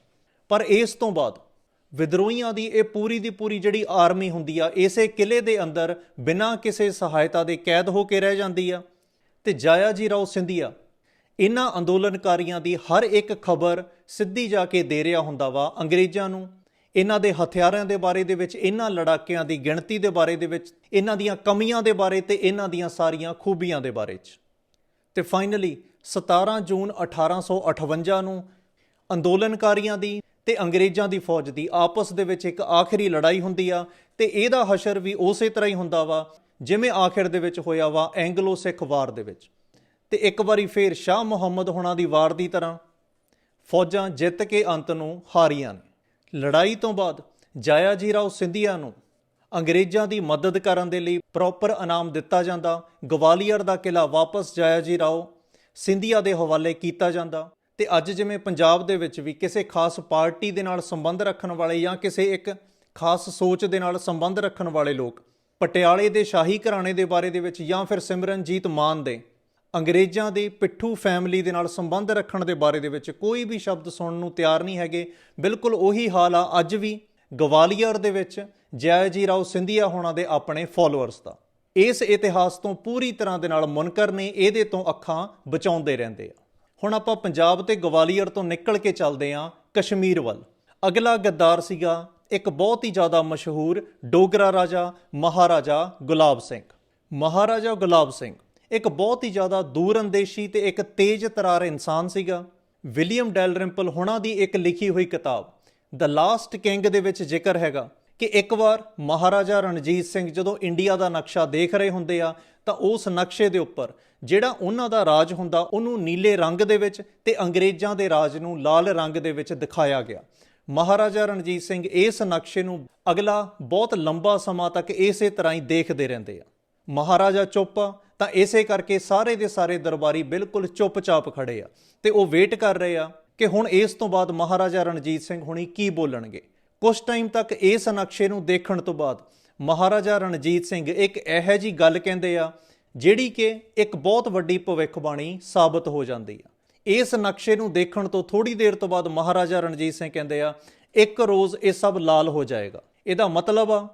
A: ਪਰ ਇਸ ਤੋਂ ਬਾਅਦ ਵਿਦਰੋਹੀਆਂ ਦੀ, ਇਹ ਪੂਰੀ ਦੀ ਪੂਰੀ ਜਿਹੜੀ ਆਰਮੀ ਹੁੰਦੀ ਆ, ਇਸੇ ਕਿਲੇ ਦੇ ਅੰਦਰ ਬਿਨਾਂ ਕਿਸੇ ਸਹਾਇਤਾ ਦੇ ਕੈਦ ਹੋ ਕੇ ਰਹਿ ਜਾਂਦੀ ਆ। ਤੇ ਜਾਇਆ ਜੀ ਰਾਓ ਸਿੰਧੀਆ ਇਹਨਾਂ ਅੰਦੋਲਨਕਾਰੀਆਂ ਦੀ ਹਰ ਇੱਕ ਖਬਰ ਸਿੱਧੀ ਜਾ ਕੇ ਦੇ ਰਿਹਾ ਹੁੰਦਾ ਵਾ ਅੰਗਰੇਜ਼ਾਂ ਨੂੰ। ਇਹਨਾਂ ਦੇ ਹਥਿਆਰਾਂ ਦੇ ਬਾਰੇ ਦੇ ਵਿੱਚ ਇਹਨਾਂ ਲੜਾਕਿਆਂ ਦੀ ਗਿਣਤੀ ਦੇ ਬਾਰੇ ਦੇ ਵਿੱਚ ਇਹਨਾਂ ਦੀਆਂ ਕਮੀਆਂ ਦੇ ਬਾਰੇ ਤੇ ਇਹਨਾਂ ਦੀਆਂ ਸਾਰੀਆਂ ਖੂਬੀਆਂ ਦੇ ਬਾਰੇ 'ਚ। ਤੇ ਫਾਈਨਲੀ 17 ਜੂਨ 1858 ਨੂੰ ਅੰਦੋਲਨਕਾਰੀਆਂ ਦੀ ਤੇ ਅੰਗਰੇਜ਼ਾਂ ਦੀ ਫੌਜ ਦੀ ਆਪਸ ਦੇ ਵਿੱਚ ਇੱਕ ਆਖਰੀ ਲੜਾਈ ਹੁੰਦੀ ਆ ਤੇ ਇਹਦਾ ਹਸ਼ਰ ਵੀ ਉਸੇ ਤਰ੍ਹਾਂ ਹੀ ਹੁੰਦਾ ਵਾ ਜਿਵੇਂ ਆਖਿਰ ਦੇ ਵਿੱਚ ਹੋਇਆ ਵਾ ਐਂਗਲੋ ਸਿੱਖ ਵਾਰ ਦੇ ਵਿੱਚ। ਤੇ ਇੱਕ ਵਾਰੀ ਫੇਰ ਸ਼ਾਹ ਮੁਹੰਮਦ ਹੋਣਾ ਦੀ ਵਾਰ ਦੀ ਤਰ੍ਹਾਂ ਫੌਜਾਂ ਜਿੱਤ ਕੇ ਅੰਤ ਨੂੰ ਹਾਰੀਆਂ ਨੇ। ਲੜਾਈ ਤੋਂ ਬਾਅਦ ਜਾਇਆ ਜੀ ਰਾਓ ਸਿੰਧੀਆ ਨੂੰ ਅੰਗਰੇਜ਼ਾਂ ਦੀ ਮਦਦ ਕਰਨ ਦੇ ਲਈ ਪ੍ਰੋਪਰ ਇਨਾਮ ਦਿੱਤਾ ਜਾਂਦਾ, ਗਵਾਲੀਅਰ ਦਾ ਕਿਲਾ ਵਾਪਸ ਜਾਇਆ ਜੀ ਰਾਓ ਸਿੰਧੀਆ ਦੇ ਹਵਾਲੇ ਕੀਤਾ ਜਾਂਦਾ। ਤੇ ਅੱਜ ਜਿਵੇਂ ਪੰਜਾਬ ਦੇ ਵਿੱਚ ਵੀ ਕਿਸੇ ਖਾਸ ਪਾਰਟੀ ਦੇ ਨਾਲ ਸੰਬੰਧ ਰੱਖਣ ਵਾਲੇ ਜਾਂ ਕਿਸੇ ਇੱਕ ਖਾਸ ਸੋਚ ਦੇ ਨਾਲ ਸੰਬੰਧ ਰੱਖਣ ਵਾਲੇ ਲੋਕ ਪਟਿਆਲੇ ਦੇ ਸ਼ਾਹੀ ਘਰਾਣੇ ਦੇ ਬਾਰੇ ਦੇ ਵਿੱਚ ਜਾਂ ਫਿਰ ਸਿਮਰਨਜੀਤ ਮਾਨ ਦੇ, ਅੰਗਰੇਜ਼ਾਂ ਦੀ ਪਿੱਠੂ ਫੈਮਿਲੀ ਦੇ ਨਾਲ ਸੰਬੰਧ ਰੱਖਣ ਦੇ ਬਾਰੇ ਦੇ ਵਿੱਚ ਕੋਈ ਵੀ ਸ਼ਬਦ ਸੁਣਨ ਨੂੰ ਤਿਆਰ ਨਹੀਂ ਹੈਗੇ। ਬਿਲਕੁਲ ਉਹੀ ਹਾਲ ਆ ਅੱਜ ਵੀ ਗਵਾਲੀਅਰ ਦੇ ਵਿੱਚ ਜੈ ਜੀ ਰਾਓ ਸਿੰਧੀਆ ਹੋਣਾ ਦੇ ਆਪਣੇ ਫਾਲੋਅਰਸ ਦਾ। ਇਸ ਇਤਿਹਾਸ ਤੋਂ ਪੂਰੀ ਤਰ੍ਹਾਂ ਦੇ ਨਾਲ ਮੁਨਕਰ ਨੇ, ਇਹਦੇ ਤੋਂ ਅੱਖਾਂ ਬਚਾਉਂਦੇ ਰਹਿੰਦੇ ਆ। ਹੁਣ ਆਪਾਂ ਪੰਜਾਬ ਤੇ ਗਵਾਲੀਅਰ ਤੋਂ ਨਿਕਲ ਕੇ ਚੱਲਦੇ ਹਾਂ ਕਸ਼ਮੀਰ ਵੱਲ। ਅਗਲਾ ਗੱਦਾਰ ਸੀਗਾ ਇੱਕ ਬਹੁਤ ਹੀ ਜ਼ਿਆਦਾ ਮਸ਼ਹੂਰ ਡੋਗਰਾ ਰਾਜਾ, ਮਹਾਰਾਜਾ ਗੁਲਾਬ ਸਿੰਘ। ਮਹਾਰਾਜਾ ਗੁਲਾਬ ਸਿੰਘ ਇੱਕ ਬਹੁਤ ਹੀ ਜ਼ਿਆਦਾ ਦੂਰਅੰਦੇਸ਼ੀ ਤੇ ਇੱਕ ਤੇਜ਼ ਤਰਾਰ ਇਨਸਾਨ ਸੀਗਾ। ਵਿਲੀਅਮ ਡੈਲਰਿੰਪਲ ਹੁਣਾਂ ਦੀ ਇੱਕ ਲਿਖੀ ਹੋਈ ਕਿਤਾਬ ਦ ਲਾਸਟ ਕਿੰਗ ਦੇ ਵਿੱਚ ਜ਼ਿਕਰ ਹੈਗਾ। ਕਿ ਇੱਕ ਵਾਰ ਮਹਾਰਾਜਾ ਰਣਜੀਤ ਸਿੰਘ ਜਦੋਂ ਇੰਡੀਆ ਦਾ ਨਕਸ਼ਾ ਦੇਖ ਰਹੇ ਹੁੰਦੇ ਆ, ਤਾਂ ਉਸ ਨਕਸ਼ੇ ਦੇ ਉੱਪਰ ਜਿਹੜਾ ਉਹਨਾਂ ਦਾ ਰਾਜ ਹੁੰਦਾ, ਉਹਨੂੰ ਨੀਲੇ ਰੰਗ ਦੇ ਵਿੱਚ ਤੇ ਅੰਗਰੇਜ਼ਾਂ ਦੇ ਰਾਜ ਨੂੰ ਲਾਲ ਰੰਗ ਦੇ ਵਿੱਚ ਦਿਖਾਇਆ ਗਿਆ। ਮਹਾਰਾਜਾ ਰਣਜੀਤ ਸਿੰਘ ਇਸ ਨਕਸ਼ੇ ਨੂੰ ਅਗਲਾ ਬਹੁਤ ਲੰਬਾ ਸਮਾਂ ਤੱਕ ਇਸੇ ਤਰ੍ਹਾਂ ਹੀ ਦੇਖਦੇ ਰਹਿੰਦੇ ਆ। ਮਹਾਰਾਜਾ ਚੁੱਪ ਆ, ਤਾਂ ਇਸੇ ਕਰਕੇ ਸਾਰੇ ਦੇ ਸਾਰੇ ਦਰਬਾਰੀ ਬਿਲਕੁਲ ਚੁੱਪਚਾਪ ਖੜੇ ਆ ਤੇ ਉਹ ਵੇਟ ਕਰ ਰਹੇ ਆ ਕਿ ਹੁਣ ਇਸ ਤੋਂ ਬਾਅਦ ਮਹਾਰਾਜਾ ਰਣਜੀਤ ਸਿੰਘ ਹੁਣੀ ਕੀ ਬੋਲਣਗੇ। ਕੁਝ ਟਾਈਮ ਤੱਕ ਇਸ ਨਕਸ਼ੇ ਨੂੰ ਦੇਖਣ ਤੋਂ ਬਾਅਦ ਮਹਾਰਾਜਾ ਰਣਜੀਤ ਸਿੰਘ ਇੱਕ ਇਹੋ ਜੀ ਗੱਲ ਕਹਿੰਦੇ ਆ, ਜਿਹੜੀ ਕਿ ਇੱਕ ਬਹੁਤ ਵੱਡੀ ਭਵਿੱਖਬਾਣੀ ਸਾਬਤ ਹੋ ਜਾਂਦੀ ਆ। ਇਸ ਨਕਸ਼ੇ ਨੂੰ ਦੇਖਣ ਤੋਂ ਥੋੜੀ ਦੇਰ ਤੋਂ ਬਾਅਦ ਮਹਾਰਾਜਾ ਰਣਜੀਤ ਸਿੰਘ ਕਹਿੰਦੇ ਆ, ਇੱਕ ਰੋਜ਼ ਇਹ ਸਭ ਲਾਲ ਹੋ ਜਾਏਗਾ। ਇਹਦਾ ਮਤਲਬ ਆ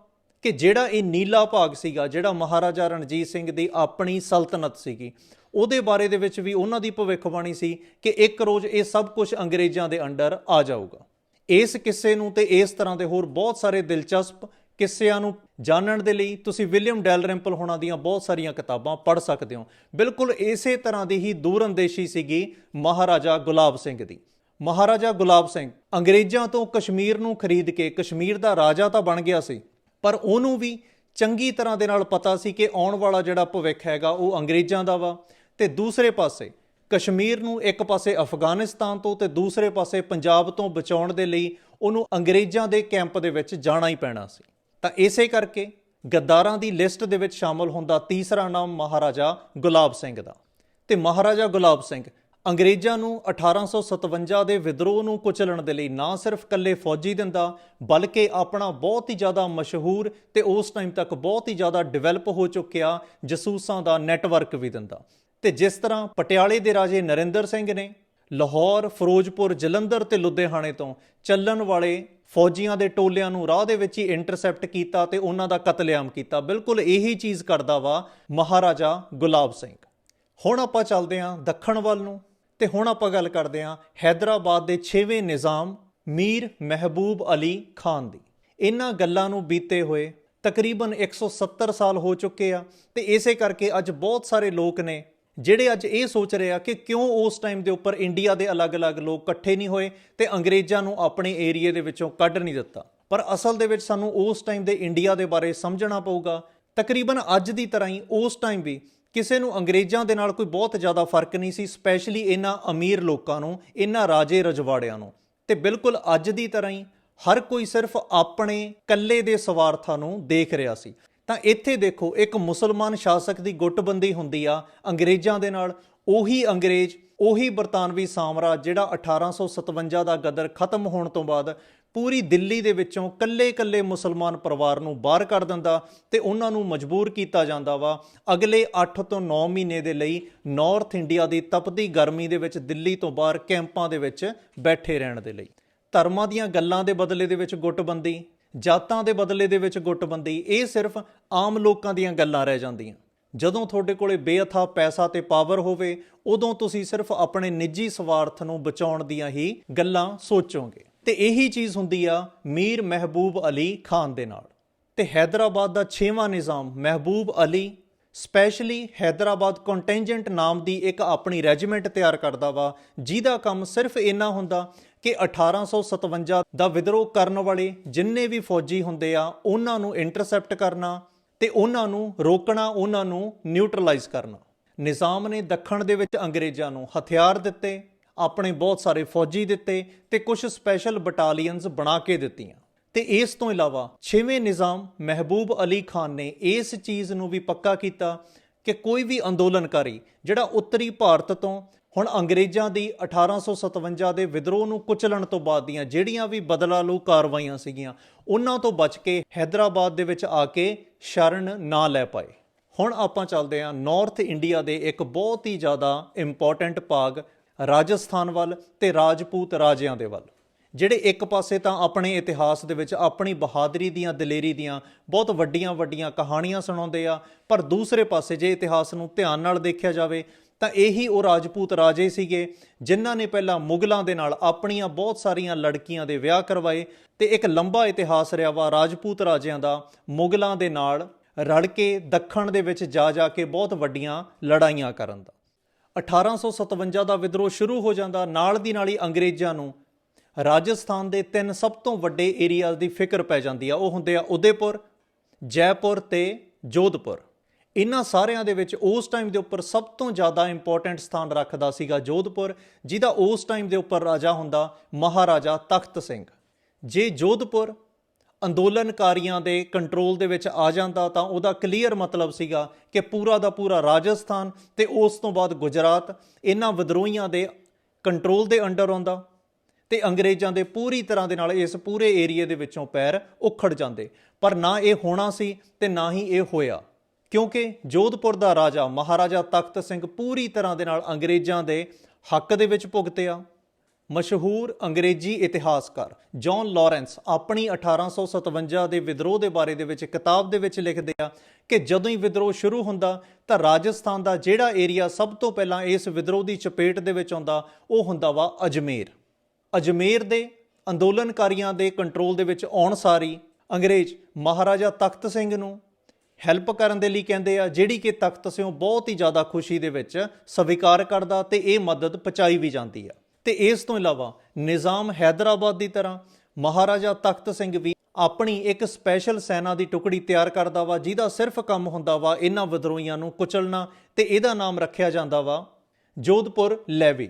A: ਕਿ ਜਿਹੜਾ ਇਹ ਨੀਲਾ ਭਾਗ ਸੀਗਾ, ਜਿਹੜਾ ਮਹਾਰਾਜਾ ਰਣਜੀਤ ਸਿੰਘ ਦੀ ਆਪਣੀ ਸਲਤਨਤ ਸੀਗੀ, ਉਹਦੇ ਬਾਰੇ ਦੇ ਵਿੱਚ ਵੀ ਉਹਨਾਂ ਦੀ ਭਵਿੱਖਬਾਣੀ ਸੀ ਕਿ ਇੱਕ ਰੋਜ਼ ਇਹ ਸਭ ਕੁਝ ਅੰਗਰੇਜ਼ਾਂ ਦੇ ਅੰਡਰ ਆ ਜਾਊਗਾ। ਇਸ ਕਿੱਸੇ ਨੂੰ ਤੇ ਇਸ ਤਰ੍ਹਾਂ ਦੇ ਹੋਰ ਬਹੁਤ ਸਾਰੇ ਦਿਲਚਸਪ ਕਿੱਸਿਆਂ ਨੂੰ ਜਾਣਨ ਦੇ ਲਈ ਤੁਸੀਂ ਵਿਲੀਅਮ ਡੈਲਰਿੰਪਲ ਹੋਣਾ ਦੀਆਂ ਬਹੁਤ ਸਾਰੀਆਂ ਕਿਤਾਬਾਂ ਪੜ੍ਹ ਸਕਦੇ ਹੋ। ਬਿਲਕੁਲ ਇਸੇ ਤਰ੍ਹਾਂ ਦੀ ਹੀ ਦੂਰਅੰਦੇਸ਼ੀ ਸੀਗੀ ਮਹਾਰਾਜਾ ਗੁਲਾਬ ਸਿੰਘ ਦੀ। ਮਹਾਰਾਜਾ ਗੁਲਾਬ ਸਿੰਘ ਅੰਗਰੇਜ਼ਾਂ ਤੋਂ ਕਸ਼ਮੀਰ ਨੂੰ ਖਰੀਦ ਕੇ ਕਸ਼ਮੀਰ ਦਾ ਰਾਜਾ ਤਾਂ ਬਣ ਗਿਆ ਸੀ, ਪਰ ਉਹਨੂੰ ਵੀ ਚੰਗੀ ਤਰ੍ਹਾਂ ਦੇ ਨਾਲ ਪਤਾ ਸੀ ਕਿ ਆਉਣ ਵਾਲਾ ਜਿਹੜਾ ਭਵਿੱਖ ਹੈਗਾ ਉਹ ਅੰਗਰੇਜ਼ਾਂ ਦਾ ਵਾ ਤੇ ਦੂਸਰੇ ਪਾਸੇ ਕਸ਼ਮੀਰ ਨੂੰ ਇੱਕ ਪਾਸੇ ਅਫਗਾਨਿਸਤਾਨ ਤੋਂ ਤੇ ਦੂਸਰੇ ਪਾਸੇ ਪੰਜਾਬ ਤੋਂ ਬਚਾਉਣ ਦੇ ਲਈ ਉਹਨੂੰ ਅੰਗਰੇਜ਼ਾਂ ਦੇ ਕੈਂਪ ਦੇ ਵਿੱਚ ਜਾਣਾ ਹੀ ਪੈਣਾ ਸੀ। ਤਾਂ ਇਸੇ ਕਰਕੇ ਗੱਦਾਰਾਂ ਦੀ ਲਿਸਟ ਦੇ ਵਿੱਚ ਸ਼ਾਮਲ ਹੁੰਦਾ ਤੀਸਰਾ ਨਾਮ ਮਹਾਰਾਜਾ ਗੁਲਾਬ ਸਿੰਘ ਦਾ। ਤੇ ਮਹਾਰਾਜਾ ਗੁਲਾਬ ਸਿੰਘ ਅੰਗਰੇਜ਼ਾਂ ਨੂੰ 1857 ਦੇ ਵਿਦਰੋਹ ਨੂੰ ਕੁਚਲਣ ਦੇ ਲਈ ਨਾ ਸਿਰਫ ਕੱਲੇ ਫੌਜੀ ਦਿੰਦਾ, ਬਲਕਿ ਆਪਣਾ ਬਹੁਤ ਹੀ ਜ਼ਿਆਦਾ ਮਸ਼ਹੂਰ ਤੇ ਉਸ ਟਾਈਮ ਤੱਕ ਬਹੁਤ ਹੀ ਜ਼ਿਆਦਾ ਡਿਵੈਲਪ ਹੋ ਚੁੱਕਿਆ ਜਸੂਸਾਂ ਦਾ ਨੈਟਵਰਕ ਵੀ ਦਿੰਦਾ। ਤੇ ਜਿਸ ਤਰ੍ਹਾਂ ਪਟਿਆਲੇ ਦੇ ਰਾਜੇ ਨਰਿੰਦਰ ਸਿੰਘ ਨੇ ਲਾਹੌਰ, ਫਿਰੋਜ਼ਪੁਰ, ਜਲੰਧਰ ਤੇ ਲੁਧਿਆਣੇ ਤੋਂ ਚੱਲਣ ਵਾਲੇ ਫੌਜੀਆਂ ਦੇ ਟੋਲਿਆਂ ਨੂੰ ਰਾਹ ਦੇ ਵਿੱਚ ਹੀ ਇੰਟਰਸੈਪਟ ਕੀਤਾ ਤੇ ਉਹਨਾਂ ਦਾ ਕਤਲੇਆਮ ਕੀਤਾ। ਬਿਲਕੁਲ ਇਹੀ ਚੀਜ਼ ਕਰਦਾ ਵਾ ਮਹਾਰਾਜਾ ਗੁਲਾਬ ਸਿੰਘ। ਹੁਣ ਆਪਾਂ ਚੱਲਦੇ ਹਾਂ ਦੱਖਣ ਵੱਲ ਨੂੰ ਤੇ ਹੁਣ ਆਪਾਂ ਗੱਲ ਕਰਦੇ ਹਾਂ ਹੈਦਰਾਬਾਦ ਦੇ 6ਵੇਂ ਨਿਜ਼ਾਮ ਮੀਰ ਮਹਿਬੂਬ ਅਲੀ ਖਾਨ ਦੀ। ਇਹਨਾਂ ਗੱਲਾਂ ਨੂੰ ਬੀਤੇ ਹੋਏ ਤਕਰੀਬਨ 170 ਸਾਲ ਹੋ ਚੁੱਕੇ ਆ ਤੇ ਇਸੇ ਕਰਕੇ ਅੱਜ ਬਹੁਤ ਸਾਰੇ ਲੋਕ ਨੇ ਜਿਹੜੇ ਅੱਜ ਇਹ ਸੋਚ ਰਹੇ ਆ ਕਿ ਕਿਉਂ ਉਸ ਟਾਈਮ ਦੇ ਉੱਪਰ ਇੰਡੀਆ ਦੇ ਅਲੱਗ-ਅਲੱਗ ਲੋਕ ਇਕੱਠੇ ਨਹੀਂ ਹੋਏ ਤੇ ਅੰਗਰੇਜ਼ਾਂ ਨੂੰ ਆਪਣੇ ਏਰੀਏ ਦੇ ਵਿੱਚੋਂ ਕੱਢ ਨਹੀਂ ਦਿੱਤਾ। ਪਰ ਅਸਲ ਦੇ ਵਿੱਚ ਸਾਨੂੰ ਉਸ ਟਾਈਮ ਦੇ ਇੰਡੀਆ ਦੇ ਬਾਰੇ ਸਮਝਣਾ ਪਊਗਾ। ਤਕਰੀਬਨ ਅੱਜ ਦੀ ਤਰ੍ਹਾਂ ਹੀ ਉਸ ਟਾਈਮ ਵੀ ਕਿਸੇ ਨੂੰ ਅੰਗਰੇਜ਼ਾਂ ਦੇ ਨਾਲ ਕੋਈ ਬਹੁਤ ਜ਼ਿਆਦਾ ਫ਼ਰਕ ਨਹੀਂ ਸੀ ਸਪੈਸ਼ਲੀ ਇਹਨਾਂ ਅਮੀਰ ਲੋਕਾਂ ਨੂੰ, ਇਹਨਾਂ ਰਾਜੇ ਰਜਵਾੜਿਆਂ ਨੂੰ। ਤੇ ਬਿਲਕੁਲ ਅੱਜ ਦੀ ਤਰ੍ਹਾਂ ਹੀ ਹਰ ਕੋਈ ਸਿਰਫ ਆਪਣੇ ਕੱਲੇ ਦੇ ਸਵਾਰਥਾਂ ਨੂੰ ਦੇਖ ਰਿਹਾ ਸੀ। ਤਾਂ ਇੱਥੇ ਦੇਖੋ, ਇੱਕ ਮੁਸਲਮਾਨ ਸ਼ਾਸਕ ਦੀ ਗੁੱਟਬੰਦੀ ਹੁੰਦੀ ਆ ਅੰਗਰੇਜ਼ਾਂ ਦੇ ਨਾਲ। ਉਹੀ ਅੰਗਰੇਜ਼, ਉਹੀ ਬਰਤਾਨਵੀ ਸਾਮਰਾਜ ਜਿਹੜਾ 1857 ਦਾ ਗਦਰ ਖਤਮ ਹੋਣ ਤੋਂ ਬਾਅਦ ਪੂਰੀ ਦਿੱਲੀ ਦੇ ਵਿੱਚੋਂ ਕੱਲੇ-ਕੱਲੇ ਮੁਸਲਮਾਨ ਪਰਿਵਾਰ ਨੂੰ ਬਾਹਰ ਕੱਢ ਦਿੰਦਾ ਤੇ ਉਹਨਾਂ ਨੂੰ ਮਜਬੂਰ ਕੀਤਾ ਜਾਂਦਾ ਵਾ। ਅਗਲੇ 8 ਤੋਂ 9 ਮਹੀਨੇ ਦੇ ਲਈ ਨਾਰਥ ਇੰਡੀਆ ਦੀ ਤਪਦੀ ਗਰਮੀ ਦੇ ਵਿੱਚ ਦਿੱਲੀ ਤੋਂ ਬਾਹਰ ਕੈਂਪਾਂ ਦੇ ਵਿੱਚ ਬੈਠੇ ਰਹਿਣ ਦੇ ਲਈ। ਧਰਮਾਂ ਦੀਆਂ ਗੱਲਾਂ ਦੇ ਬਦਲੇ ਦੇ ਵਿੱਚ ਗੁੱਟਬੰਦੀ ਜਾਤਾਂ ਦੇ ਬਦਲੇ ਦੇ ਵਿੱਚ ਗੁੱਟਬੰਦੀ, ਇਹ ਸਿਰਫ ਆਮ ਲੋਕਾਂ ਦੀਆਂ ਗੱਲਾਂ ਰਹਿ ਜਾਂਦੀਆਂ। ਜਦੋਂ ਤੁਹਾਡੇ ਕੋਲੇ ਬੇਅਥਾ ਪੈਸਾ ਤੇ ਪਾਵਰ ਹੋਵੇ, ਉਦੋਂ ਤੁਸੀਂ ਸਿਰਫ ਆਪਣੇ ਨਿੱਜੀ ਸਵਾਰਥ ਨੂੰ ਬਚਾਉਣ ਦੀਆਂ ਹੀ ਗੱਲਾਂ ਸੋਚੋਗੇ। ਤੇ ਇਹੀ ਚੀਜ਼ ਹੁੰਦੀ ਆ ਮੀਰ ਮਹਿਬੂਬ ਅਲੀ ਖਾਨ ਦੇ ਨਾਲ। ਤੇ ਹੈਦਰਾਬਾਦ ਦਾ 6ਵਾਂ ਨਿਜ਼ਾਮ, ਮਹਿਬੂਬ ਅਲੀ, ਸਪੈਸ਼ਲੀ ਹੈਦਰਾਬਾਦ ਕੰਟਿੰਜੈਂਟ ਨਾਮ ਦੀ ਇੱਕ ਆਪਣੀ ਰੈਜੀਮੈਂਟ ਤਿਆਰ ਕਰਦਾ ਵਾ, ਜਿਹਦਾ ਕੰਮ ਸਿਰਫ ਇੰਨਾ ਹੁੰਦਾ ਕਿ 1857 ਦਾ ਵਿਦਰੋਹ ਕਰਨ ਵਾਲੇ ਜਿੰਨੇ ਵੀ ਫੌਜੀ ਹੁੰਦੇ ਆ, ਉਹਨਾਂ ਨੂੰ ਇੰਟਰਸੈਪਟ ਕਰਨਾ ਤੇ ਉਹਨਾਂ ਨੂੰ ਰੋਕਣਾ, ਉਹਨਾਂ ਨੂੰ ਨਿਊਟਰਲਾਈਜ਼ ਕਰਨਾ। ਨਿਜ਼ਾਮ ਨੇ ਦੱਖਣ ਦੇ ਵਿੱਚ ਅੰਗਰੇਜ਼ਾਂ ਨੂੰ ਹਥਿਆਰ ਦਿੱਤੇ, ਆਪਣੇ ਬਹੁਤ ਸਾਰੇ ਫੌਜੀ ਦਿੱਤੇ ਤੇ ਕੁਝ ਸਪੈਸ਼ਲ ਬਟਾਲੀਅਨਸ ਬਣਾ ਕੇ ਦਿੱਤੀਆਂ। ਤੇ ਇਸ ਤੋਂ ਇਲਾਵਾ 6ਵੇਂ ਨਿਜ਼ਾਮ ਮਹਿਬੂਬ ਅਲੀ ਖਾਨ ਨੇ ਇਸ ਚੀਜ਼ ਨੂੰ ਵੀ ਪੱਕਾ ਕੀਤਾ ਕਿ ਕੋਈ ਵੀ ਅੰਦੋਲਨਕਾਰੀ ਜਿਹੜਾ ਉੱਤਰੀ ਭਾਰਤ ਤੋਂ ਹੁਣ ਅੰਗਰੇਜ਼ਾਂ ਦੀ 1857 ਦੇ ਵਿਦਰੋਹ ਨੂੰ ਕੁਚਲਣ ਤੋਂ ਬਾਅਦ ਦੀਆਂ ਜਿਹੜੀਆਂ ਵੀ ਬਦਲਾ ਲੋ ਕਾਰਵਾਈਆਂ ਸੀਗੀਆਂ, ਉਹਨਾਂ ਤੋਂ ਬਚ ਕੇ ਹైదరాబాద్ ਦੇ ਵਿੱਚ ਆ ਕੇ ਸ਼ਰਨ ਨਾ ਲੈ ਪਾਏ। ਹੁਣ ਆਪਾਂ ਚੱਲਦੇ ਹਾਂ ਨਾਰਥ ਇੰਡੀਆ ਦੇ ਇੱਕ ਬਹੁਤ ਹੀ ਜ਼ਿਆਦਾ ਇੰਪੋਰਟੈਂਟ ਭਾਗ, ਰਾਜਸਥਾਨ ਵੱਲ ਤੇ ਰਾਜਪੂਤ ਰਾਜਿਆਂ ਦੇ ਵੱਲ। ਜਿਹੜੇ ਇੱਕ ਪਾਸੇ ਤਾਂ ਆਪਣੇ ਇਤਿਹਾਸ ਦੇ ਵਿੱਚ ਆਪਣੀ ਬਹਾਦਰੀ ਦੀਆਂ, ਦਲੇਰੀ ਦੀਆਂ ਬਹੁਤ ਵੱਡੀਆਂ ਵੱਡੀਆਂ ਕਹਾਣੀਆਂ ਸੁਣਾਉਂਦੇ ਆ, ਪਰ ਦੂਸਰੇ ਪਾਸੇ ਜੇ ਇਤਿਹਾਸ ਨੂੰ ਧਿਆਨ ਨਾਲ ਦੇਖਿਆ ਜਾਵੇ ਤਾਂ ਇਹੀ ਉਹ ਰਾਜਪੂਤ ਰਾਜੇ ਸੀਗੇ ਜਿਨ੍ਹਾਂ ਨੇ ਪਹਿਲਾਂ ਮੁਗਲਾਂ ਦੇ ਨਾਲ ਆਪਣੀਆਂ ਬਹੁਤ ਸਾਰੀਆਂ ਲੜਕੀਆਂ ਦੇ ਵਿਆਹ ਕਰਵਾਏ ਤੇ ਇੱਕ ਲੰਬਾ ਇਤਿਹਾਸ ਰਿਹਾ ਵਾ ਰਾਜਪੂਤ ਰਾਜਿਆਂ ਦਾ ਮੁਗਲਾਂ ਦੇ ਨਾਲ ਰਲ ਕੇ ਦੱਖਣ ਦੇ ਵਿੱਚ ਜਾ ਜਾ ਕੇ ਬਹੁਤ ਵੱਡੀਆਂ ਲੜਾਈਆਂ ਕਰਨ ਦਾ। 1857 ਦਾ ਵਿਦਰੋਹ ਸ਼ੁਰੂ ਹੋ ਜਾਂਦਾ, ਨਾਲ ਦੀ ਨਾਲ ਹੀ ਅੰਗਰੇਜ਼ਾਂ ਨੂੰ ਰਾਜਸਥਾਨ ਦੇ ਤਿੰਨ ਸਭ ਤੋਂ ਵੱਡੇ ਏਰੀਆਜ਼ ਦੀ ਫਿਕਰ ਪੈ ਜਾਂਦੀ ਆ। ਉਹ ਹੁੰਦੇ ਆ ਉਦੈਪੁਰ, ਜੈਪੁਰ ਤੇ ਜੋਧਪੁਰ। ਇਹਨਾਂ ਸਾਰਿਆਂ ਦੇ ਵਿੱਚ ਉਸ ਟਾਈਮ ਦੇ ਉੱਪਰ ਸਭ ਤੋਂ ਜ਼ਿਆਦਾ ਇੰਪੋਰਟੈਂਟ ਸਥਾਨ ਰੱਖਦਾ ਸੀਗਾ ਜੋਧਪੁਰ, ਜਿਹਦਾ ਉਸ ਟਾਈਮ ਦੇ ਉੱਪਰ ਰਾਜਾ ਹੁੰਦਾ ਮਹਾਰਾਜਾ ਤਖਤ ਸਿੰਘ। ਜੇ ਜੋਧਪੁਰ ਅੰਦੋਲਨਕਾਰੀਆਂ ਦੇ ਕੰਟਰੋਲ ਦੇ ਵਿੱਚ ਆ ਜਾਂਦਾ ਤਾਂ ਉਹਦਾ ਕਲੀਅਰ ਮਤਲਬ ਸੀਗਾ ਕਿ ਪੂਰਾ ਦਾ ਪੂਰਾ ਰਾਜਸਥਾਨ ਤੇ ਉਸ ਤੋਂ ਬਾਅਦ ਗੁਜਰਾਤ। ਇਹਨਾਂ ਵਿਦਰੋਹੀਆਂ ਦੇ ਕੰਟਰੋਲ ਦੇ ਅੰਡਰ ਆਉਂਦਾ ਤੇ ਅੰਗਰੇਜ਼ਾਂ ਦੇ ਪੂਰੀ ਤਰ੍ਹਾਂ ਦੇ ਨਾਲ ਇਸ ਪੂਰੇ ਏਰੀਏ ਦੇ ਵਿੱਚੋਂ ਪੈਰ ਉਖੜ ਜਾਂਦੇ। ਪਰ ਨਾ ਇਹ ਹੋਣਾ ਸੀ ਤੇ ਨਾ ਹੀ ਇਹ ਹੋਇਆ। ਕਿਉਂਕਿ ਜੋਧਪੁਰ ਦਾ ਰਾਜਾ ਮਹਾਰਾਜਾ ਤਖਤ ਸਿੰਘ ਪੂਰੀ ਤਰ੍ਹਾਂ ਦੇ ਨਾਲ ਅੰਗਰੇਜ਼ਾਂ ਦੇ ਹੱਕ ਦੇ ਵਿੱਚ ਭੁਗਤਿਆ। ਮਸ਼ਹੂਰ ਅੰਗਰੇਜ਼ੀ ਇਤਿਹਾਸਕਾਰ ਜੌਨ ਲਾਰੈਂਸ ਆਪਣੀ 1857 ਦੇ ਵਿਦਰੋਹ ਦੇ ਬਾਰੇ ਦੇ ਵਿੱਚ ਕਿਤਾਬ ਦੇ ਵਿੱਚ ਲਿਖਦੇ ਆ ਕਿ ਜਦੋਂ ਹੀ ਵਿਦਰੋਹ ਸ਼ੁਰੂ ਹੁੰਦਾ ਤਾਂ ਰਾਜਸਥਾਨ ਦਾ ਜਿਹੜਾ ਏਰੀਆ ਸਭ ਤੋਂ ਪਹਿਲਾਂ ਇਸ ਵਿਦਰੋਹ ਦੀ ਚਪੇਟ ਦੇ ਵਿੱਚ ਆਉਂਦਾ, ਉਹ ਹੁੰਦਾ ਵਾ ਅਜਮੇਰ। ਅਜਮੇਰ ਦੇ ਅੰਦੋਲਨਕਾਰੀਆਂ ਦੇ ਕੰਟਰੋਲ ਦੇ ਵਿੱਚ ਆਉਣ ਸਾਰੀ ਅੰਗਰੇਜ਼ ਮਹਾਰਾਜਾ ਤਖਤ ਸਿੰਘ ਨੂੰ ਹੈਲਪ ਕਰਨ ਦੇ ਲਈ ਕਹਿੰਦੇ ਆ, ਜਿਹੜੀ ਕਿ ਤਖਤ ਸਿਓ ਬਹੁਤ ਹੀ ਜ਼ਿਆਦਾ ਖੁਸ਼ੀ ਦੇ ਵਿੱਚ ਸਵੀਕਾਰ ਕਰਦਾ ਤੇ ਇਹ ਮਦਦ ਪਹੁੰਚਾਈ ਵੀ ਜਾਂਦੀ ਆ। ਤੇ ਇਸ ਤੋਂ ਇਲਾਵਾ ਨਿਜ਼ਾਮ ਹైదరాబాద్ ਦੀ ਤਰ੍ਹਾਂ ਮਹਾਰਾਜਾ ਤਖਤ ਸਿੰਘ ਵੀ ਆਪਣੀ ਇੱਕ ਸਪੈਸ਼ਲ ਸੈਨਾ ਦੀ ਟੁਕੜੀ ਤਿਆਰ ਕਰਦਾ ਵਾ, ਜਿਹਦਾ ਸਿਰਫ ਕੰਮ ਹੁੰਦਾ ਵਾ ਇਹਨਾਂ ਵਿਦਰੋਹੀਆਂ ਨੂੰ ਕੁਚਲਣਾ ਤੇ ਇਹਦਾ ਨਾਮ ਰੱਖਿਆ ਜਾਂਦਾ ਵਾ ਜੋਧਪੁਰ ਲੈਵੀ।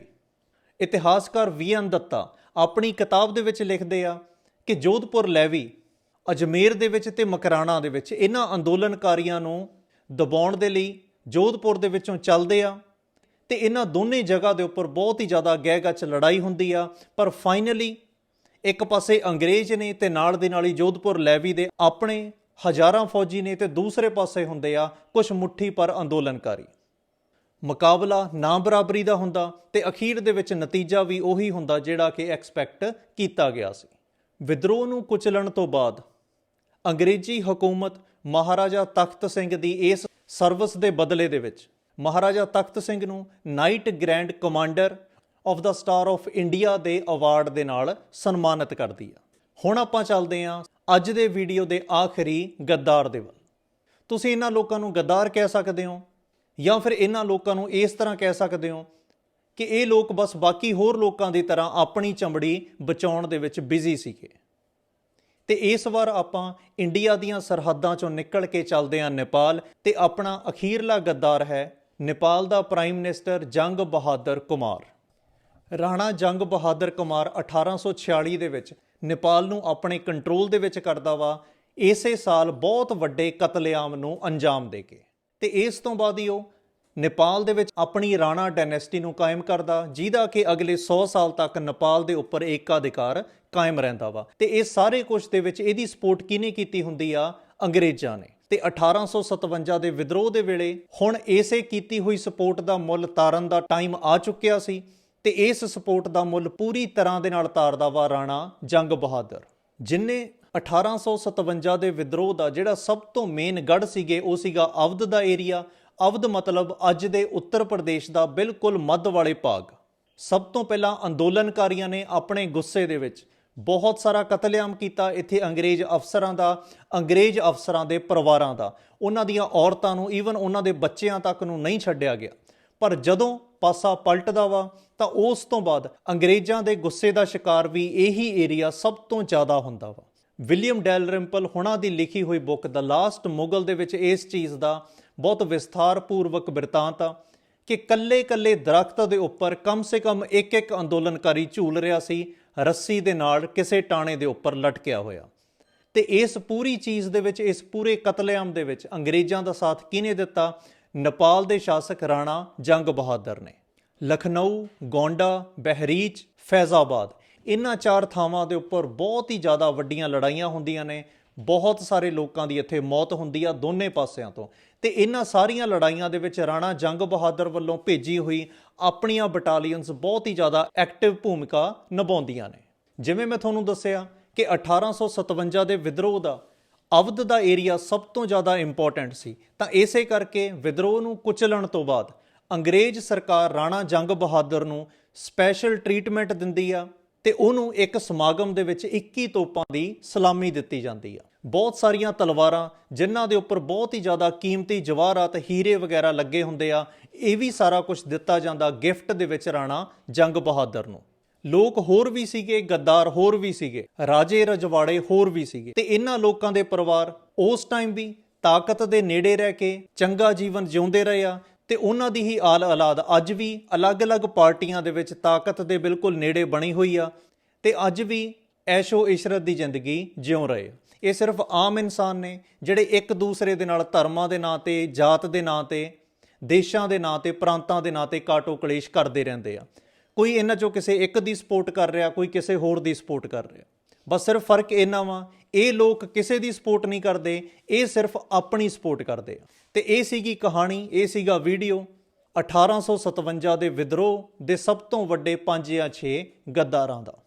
A: ਇਤਿਹਾਸਕਾਰ ਵੀਐਨ ਦੱਤਾ ਆਪਣੀ ਕਿਤਾਬ ਦੇ ਵਿੱਚ ਲਿਖਦੇ ਆ ਕਿ ਜੋਧਪੁਰ ਲੈਵੀ ਅਜਮੇਰ ਦੇ ਵਿੱਚ ਤੇ ਮਕਰਾਣਾ ਦੇ ਵਿੱਚ ਇਹਨਾਂ ਅੰਦੋਲਨਕਾਰੀਆਂ ਨੂੰ ਦਬਾਉਣ ਦੇ ਲਈ ਜੋਧਪੁਰ ਦੇ ਵਿੱਚੋਂ ਚੱਲਦੇ ਆ ਤੇ ਇਹਨਾਂ ਦੋਨੇ ਜਗ੍ਹਾ ਦੇ ਉੱਪਰ ਬਹੁਤ ਹੀ ਜ਼ਿਆਦਾ ਗਹਿ-ਗੱਚ ਲੜਾਈ ਹੁੰਦੀ ਆ। ਪਰ ਫਾਈਨਲੀ ਇੱਕ ਪਾਸੇ ਅੰਗਰੇਜ਼ ਨੇ ਤੇ ਨਾਲ ਦੇ ਨਾਲ ਹੀ ਜੋਧਪੁਰ ਲੈਵੀ ਦੇ ਆਪਣੇ ਹਜ਼ਾਰਾਂ ਫੌਜੀ ਨੇ ਤੇ ਦੂਸਰੇ ਪਾਸੇ ਹੁੰਦੇ ਆ ਕੁਝ ਮੁੱਠੀ ਪਰ ਅੰਦੋਲਨਕਾਰੀ। ਮੁਕਾਬਲਾ ਨਾ ਬਰਾਬਰੀ ਦਾ ਹੁੰਦਾ ਤੇ ਅਖੀਰ ਦੇ ਵਿੱਚ ਨਤੀਜਾ ਵੀ ਉਹੀ ਹੁੰਦਾ ਜਿਹੜਾ ਕਿ ਐਕਸਪੈਕਟ ਕੀਤਾ ਗਿਆ ਸੀ। ਵਿਦਰੋਹ ਨੂੰ ਕੁਚਲਣ ਤੋਂ ਬਾਅਦ ਅੰਗਰੇਜ਼ੀ ਹਕੂਮਤ ਮਹਾਰਾਜਾ ਤਖਤ ਸਿੰਘ ਦੀ ਇਸ ਸਰਵਿਸ ਦੇ ਬਦਲੇ ਦੇ ਵਿੱਚ, ਮਹਾਰਾਜਾ ਤਖਤ ਸਿੰਘ ਨੂੰ knight grand commander of the star of India ਦੇ ਅਵਾਰਡ ਦੇ ਨਾਲ ਸਨਮਾਨਿਤ ਕਰਦੀ ਆ। ਹੁਣ ਆਪਾਂ ਚੱਲਦੇ ਹਾਂ ਅੱਜ ਦੇ ਵੀਡੀਓ ਦੇ ਆਖਰੀ ਗੱਦਾਰ ਦੇ ਵੱਲ। ਤੁਸੀਂ ਇਹਨਾਂ ਲੋਕਾਂ ਨੂੰ ਗੱਦਾਰ ਕਹਿ ਸਕਦੇ ਹੋ ਜਾਂ ਫਿਰ ਇਹਨਾਂ ਲੋਕਾਂ ਨੂੰ ਇਸ ਤਰ੍ਹਾਂ ਕਹਿ ਸਕਦੇ ਹੋ ਕਿ ਇਹ ਲੋਕ ਬਸ ਬਾਕੀ ਹੋਰ ਲੋਕਾਂ ਦੀ ਤਰ੍ਹਾਂ ਆਪਣੀ ਚਮੜੀ ਬਚਾਉਣ ਦੇ ਵਿੱਚ ਬਿਜ਼ੀ ਸੀਗੇ। ਤੇ ਇਸ ਵਾਰ ਆਪਾਂ ਇੰਡੀਆ ਦੀਆਂ ਸਰਹੱਦਾਂ ਚੋਂ ਨਿਕਲ ਕੇ ਚੱਲਦੇ ਹਾਂ ਨੇਪਾਲ ਤੇ ਆਪਣਾ ਅਖੀਰਲਾ ਗੱਦਾਰ ਹੈ ਨੇਪਾਲ ਦਾ ਪ੍ਰਾਈਮ ਮਿਨਿਸਟਰ ਜੰਗ ਬਹਾਦਰ ਕੁਮਾਰ। ਰਾਣਾ ਜੰਗ ਬਹਾਦਰ ਕੁਮਾਰ 1846 ਦੇ ਵਿੱਚ ਨੇਪਾਲ ਨੂੰ ਆਪਣੇ ਕੰਟਰੋਲ ਦੇ ਵਿੱਚ ਕਰਦਾ ਵਾ, ਇਸੇ ਸਾਲ ਬਹੁਤ ਵੱਡੇ ਕਤਲੇਆਮ ਨੂੰ ਅੰਜਾਮ ਦੇ ਕੇ। ਤੇ ਇਸ ਤੋਂ ਬਾਅਦ ਹੀ ਉਹ ਨੇਪਾਲ ਦੇ ਵਿੱਚ ਆਪਣੀ ਰਾਣਾ ਡਾਇਨੈਸਟੀ ਨੂੰ ਕਾਇਮ ਕਰਦਾ, ਜਿਹਦਾ ਕਿ ਅਗਲੇ 100 ਸਾਲ ਤੱਕ ਨੇਪਾਲ ਦੇ ਉੱਪਰ ਏਕਾਧਿਕਾਰ ਕਾਇਮ ਰਹਿੰਦਾ ਵਾ। ਤੇ ਇਹ ਸਾਰੇ ਕੁਝ ਦੇ ਵਿੱਚ ਇਹਦੀ ਸਪੋਰਟ ਕਿਹਨੇ ਕੀਤੀ ਹੁੰਦੀ ਆ? ਅੰਗਰੇਜ਼ਾਂ ਨੇ। ਤੇ 1857 ਦੇ ਵਿਦਰੋਹ ਦੇ ਵੇਲੇ ਹੁਣ ਇਸੇ ਕੀਤੀ ਹੋਈ ਸਪੋਰਟ ਦਾ ਮੁੱਲ ਤਾਰਨ ਦਾ ਟਾਈਮ ਆ ਚੁੱਕਿਆ ਸੀ ਤੇ ਇਸ ਸਪੋਰਟ ਦਾ ਮੁੱਲ ਪੂਰੀ ਤਰ੍ਹਾਂ ਦੇ ਨਾਲ ਤਾਰਦਾ ਵਾ ਰਾਣਾ ਜੰਗ ਬਹਾਦਰ, ਜਿਨੇ 1857 ਦੇ ਵਿਦਰੋਹ ਦਾ ਜਿਹੜਾ ਸਭ ਤੋਂ ਮੇਨ ਗੜ ਸੀਗੇ, ਉਹ ਸੀਗਾ ਅਵਧ ਦਾ ਏਰੀਆ ਅਵਧ ਮਤਲਬ ਅੱਜ ਦੇ ਉੱਤਰ ਪ੍ਰਦੇਸ਼ ਦਾ ਬਿਲਕੁਲ ਮੱਧ ਵਾਲੇ ਭਾਗ। ਸਭ ਤੋਂ ਪਹਿਲਾਂ ਅੰਦੋਲਨਕਾਰੀਆਂ ਨੇ ਆਪਣੇ ਗੁੱਸੇ ਦੇ ਵਿੱਚ ਬਹੁਤ ਸਾਰਾ ਕਤਲੇਆਮ ਕੀਤਾ। ਇੱਥੇ ਅੰਗਰੇਜ਼ ਅਫਸਰਾਂ ਦਾ, ਅੰਗਰੇਜ਼ ਅਫਸਰਾਂ ਦੇ ਪਰਿਵਾਰਾਂ ਦਾ। ਉਹਨਾਂ ਦੀਆਂ ਔਰਤਾਂ ਨੂੰ ਈਵਨ ਉਹਨਾਂ ਦੇ ਬੱਚਿਆਂ ਤੱਕ ਨੂੰ ਨਹੀਂ ਛੱਡਿਆ ਗਿਆ। ਪਰ ਜਦੋਂ ਪਾਸਾ ਪਲਟਦਾ ਵਾ, ਤਾਂ ਉਸ ਤੋਂ ਬਾਅਦ ਅੰਗਰੇਜ਼ਾਂ ਦੇ ਗੁੱਸੇ ਦਾ ਸ਼ਿਕਾਰ ਵੀ ਇਹੀ ਏਰੀਆ ਸਭ ਤੋਂ ਜ਼ਿਆਦਾ ਹੁੰਦਾ ਵਾ। ਵਿਲੀਅਮ ਡੈਲਰਿੰਪਲ ਹੁਣਾਂ ਦੀ ਲਿਖੀ ਹੋਈ ਬੁੱਕ ਦਾ ਲਾਸਟ ਮੁਗਲ ਦੇ ਵਿੱਚ ਇਸ ਚੀਜ਼ ਦਾ ਬਹੁਤ ਵਿਸਥਾਰਪੂਰਵਕ ਬਿਰਤਾਂਤ ਆ ਕਿ ਕੱਲੇ-ਕੱਲੇ ਦਰਖਤ ਦੇ ਉੱਪਰ ਕਮ ਸੇ ਕਮ ਇੱਕ ਇੱਕ ਅੰਦੋਲਨਕਾਰੀ ਝੂਲ ਰਿਹਾ ਸੀ, ਰੱਸੀ ਦੇ ਨਾਲ ਕਿਸੇ ਟਾਣੇ ਦੇ ਉੱਪਰ ਲਟਕਿਆ ਹੋਇਆ। ਤੇ ਇਸ ਪੂਰੀ ਚੀਜ਼ ਦੇ ਵਿੱਚ, ਇਸ ਪੂਰੇ ਕਤਲੇਆਮ ਦੇ ਵਿੱਚ ਅੰਗਰੇਜ਼ਾਂ ਦਾ ਸਾਥ ਕਿਹਨੇ ਦਿੱਤਾ? ਨੇਪਾਲ ਦੇ ਸ਼ਾਸਕ ਰਾਣਾ ਜੰਗ ਬਹਾਦਰ ਨੇ। ਲਖਨਊ, ਗੋਂਡਾ, ਬਹਿਰੀਚ, ਫੈਜ਼ਾਬਾਦ। ਇਹਨਾਂ ਚਾਰ ਥਾਵਾਂ ਦੇ ਉੱਪਰ ਬਹੁਤ ਹੀ ਜ਼ਿਆਦਾ ਵੱਡੀਆਂ ਲੜਾਈਆਂ ਹੁੰਦੀਆਂ ਨੇ, ਬਹੁਤ ਸਾਰੇ ਲੋਕਾਂ ਦੀ ਇੱਥੇ ਮੌਤ ਹੁੰਦੀ ਆ ਦੋਨੇ ਪਾਸਿਆਂ ਤੋਂ। ਤੇ ਇਹਨਾਂ ਸਾਰੀਆਂ ਲੜਾਈਆਂ ਦੇ ਵਿੱਚ ਰਾਣਾ ਜੰਗ ਬਹਾਦਰ ਵੱਲੋਂ ਭੇਜੀ ਹੋਈ ਆਪਣੀਆਂ ਬਟਾਲੀਅਨਸ ਬਹੁਤ ਹੀ ਜ਼ਿਆਦਾ ਐਕਟਿਵ ਭੂਮਿਕਾ ਨਿਭਾਉਂਦੀਆਂ ਨੇ। ਜਿਵੇਂ ਮੈਂ ਤੁਹਾਨੂੰ ਦੱਸਿਆ ਕਿ 1857 ਦੇ ਵਿਦਰੋਹ ਦਾ ਅਵਧ ਦਾ ਏਰੀਆ ਸਭ ਤੋਂ ਜ਼ਿਆਦਾ ਇੰਪੋਰਟੈਂਟ ਸੀ। ਤਾਂ ਇਸੇ ਕਰਕੇ ਵਿਦਰੋਹ ਨੂੰ ਕੁਚਲਣ ਤੋਂ ਬਾਅਦ ਅੰਗਰੇਜ਼ ਸਰਕਾਰ ਰਾਣਾ ਜੰਗ ਬਹਾਦਰ ਨੂੰ ਸਪੈਸ਼ਲ ਟ੍ਰੀਟਮੈਂਟ ਦਿੰਦੀ ਆ। ਤੇ ਉਹਨੂੰ ਇੱਕ ਸਮਾਗਮ ਦੇ ਵਿੱਚ 21 ਤੋਪਾਂ ਦੀ ਸਲਾਮੀ ਦਿੱਤੀ ਜਾਂਦੀ ਆ। ਬਹੁਤ ਸਾਰੀਆਂ ਤਲਵਾਰਾਂ, ਜਿਨ੍ਹਾਂ ਦੇ ਉੱਪਰ ਬਹੁਤ ਹੀ ਜ਼ਿਆਦਾ ਕੀਮਤੀ ਜਵਾਹਰਾਤ, ਹੀਰੇ ਵਗੈਰਾ ਲੱਗੇ ਹੁੰਦੇ ਆ, ਇਹ ਵੀ ਸਾਰਾ ਕੁਝ ਦਿੱਤਾ ਜਾਂਦਾ ਗਿਫਟ ਦੇ ਵਿੱਚ ਰਾਣਾ ਜੰਗ ਬਹਾਦਰ ਨੂੰ। ਲੋਕ ਹੋਰ ਵੀ ਸੀਗੇ, ਗੱਦਾਰ ਹੋਰ ਵੀ ਸੀਗੇ, ਰਾਜੇ ਰਜਵਾੜੇ ਹੋਰ ਵੀ ਸੀਗੇ। ਤੇ ਇਹਨਾਂ ਲੋਕਾਂ ਦੇ ਪਰਿਵਾਰ ਉਸ ਟਾਈਮ ਵੀ ਤਾਕਤ ਦੇ ਨੇੜੇ ਰਹਿ ਕੇ ਚੰਗਾ ਜੀਵਨ ਜਿਉਂਦੇ ਰਹੇ ਆ ਤੇ ਉਹਨਾਂ ਦੀ ਹੀ ਆਲ ਔਲਾਦ ਅੱਜ ਵੀ ਅਲੱਗ-ਅਲੱਗ ਪਾਰਟੀਆਂ ਦੇ ਵਿੱਚ ਤਾਕਤ ਦੇ ਬਿਲਕੁਲ ਨੇੜੇ ਬਣੀ ਹੋਈ ਆ ਤੇ ਅੱਜ ਵੀ ਐਸ਼ੋ ਇਸ਼ਰਤ ਦੀ ਜ਼ਿੰਦਗੀ ਜਿਉਂ ਰਹੇ ਇਹ ਸਿਰਫ ਆਮ ਇਨਸਾਨ ਨੇ ਜਿਹੜੇ ਇੱਕ ਦੂਸਰੇ ਦੇ ਨਾਲ ਧਰਮਾਂ ਦੇ ਨਾਂ ਤੇ, ਜਾਤ ਦੇ ਨਾਂ ਤੇ, ਦੇਸ਼ਾਂ ਦੇ ਨਾਂ ਤੇ, ਪ੍ਰਾਂਤਾਂ ਦੇ ਨਾਂ ਤੇ ਕਾਟੋ ਕਲੇਸ਼ ਕਰਦੇ ਰਹਿੰਦੇ ਆ। ਕੋਈ ਇਹਨਾਂ ਚੋਂ ਕਿਸੇ ਇੱਕ ਦੀ ਸਪੋਰਟ ਕਰ ਰਿਹਾ, ਕੋਈ ਕਿਸੇ ਹੋਰ ਦੀ ਸਪੋਰਟ ਕਰ ਰਿਹਾ। ਬਸ ਸਿਰਫ ਫ਼ਰਕ ਇਹਨਾਂ ਵਾ, ਇਹ ਲੋਕ ਕਿਸੇ ਦੀ ਸਪੋਰਟ ਨਹੀਂ ਕਰਦੇ, ਇਹ ਸਿਰਫ ਆਪਣੀ ਸਪੋਰਟ ਕਰਦੇ ਆ। ਤੇ ਇਹ ਸੀਗੀ ਕਹਾਣੀ, ਇਹ ਸੀਗਾ ਵੀਡੀਓ। 1857 ਦੇ ਵਿਦਰੋਹ ਦੇ ਸਭ ਤੋਂ ਵੱਡੇ 5 ਜਾਂ 6 ਗੱਦਾਰਾਂ ਦਾ।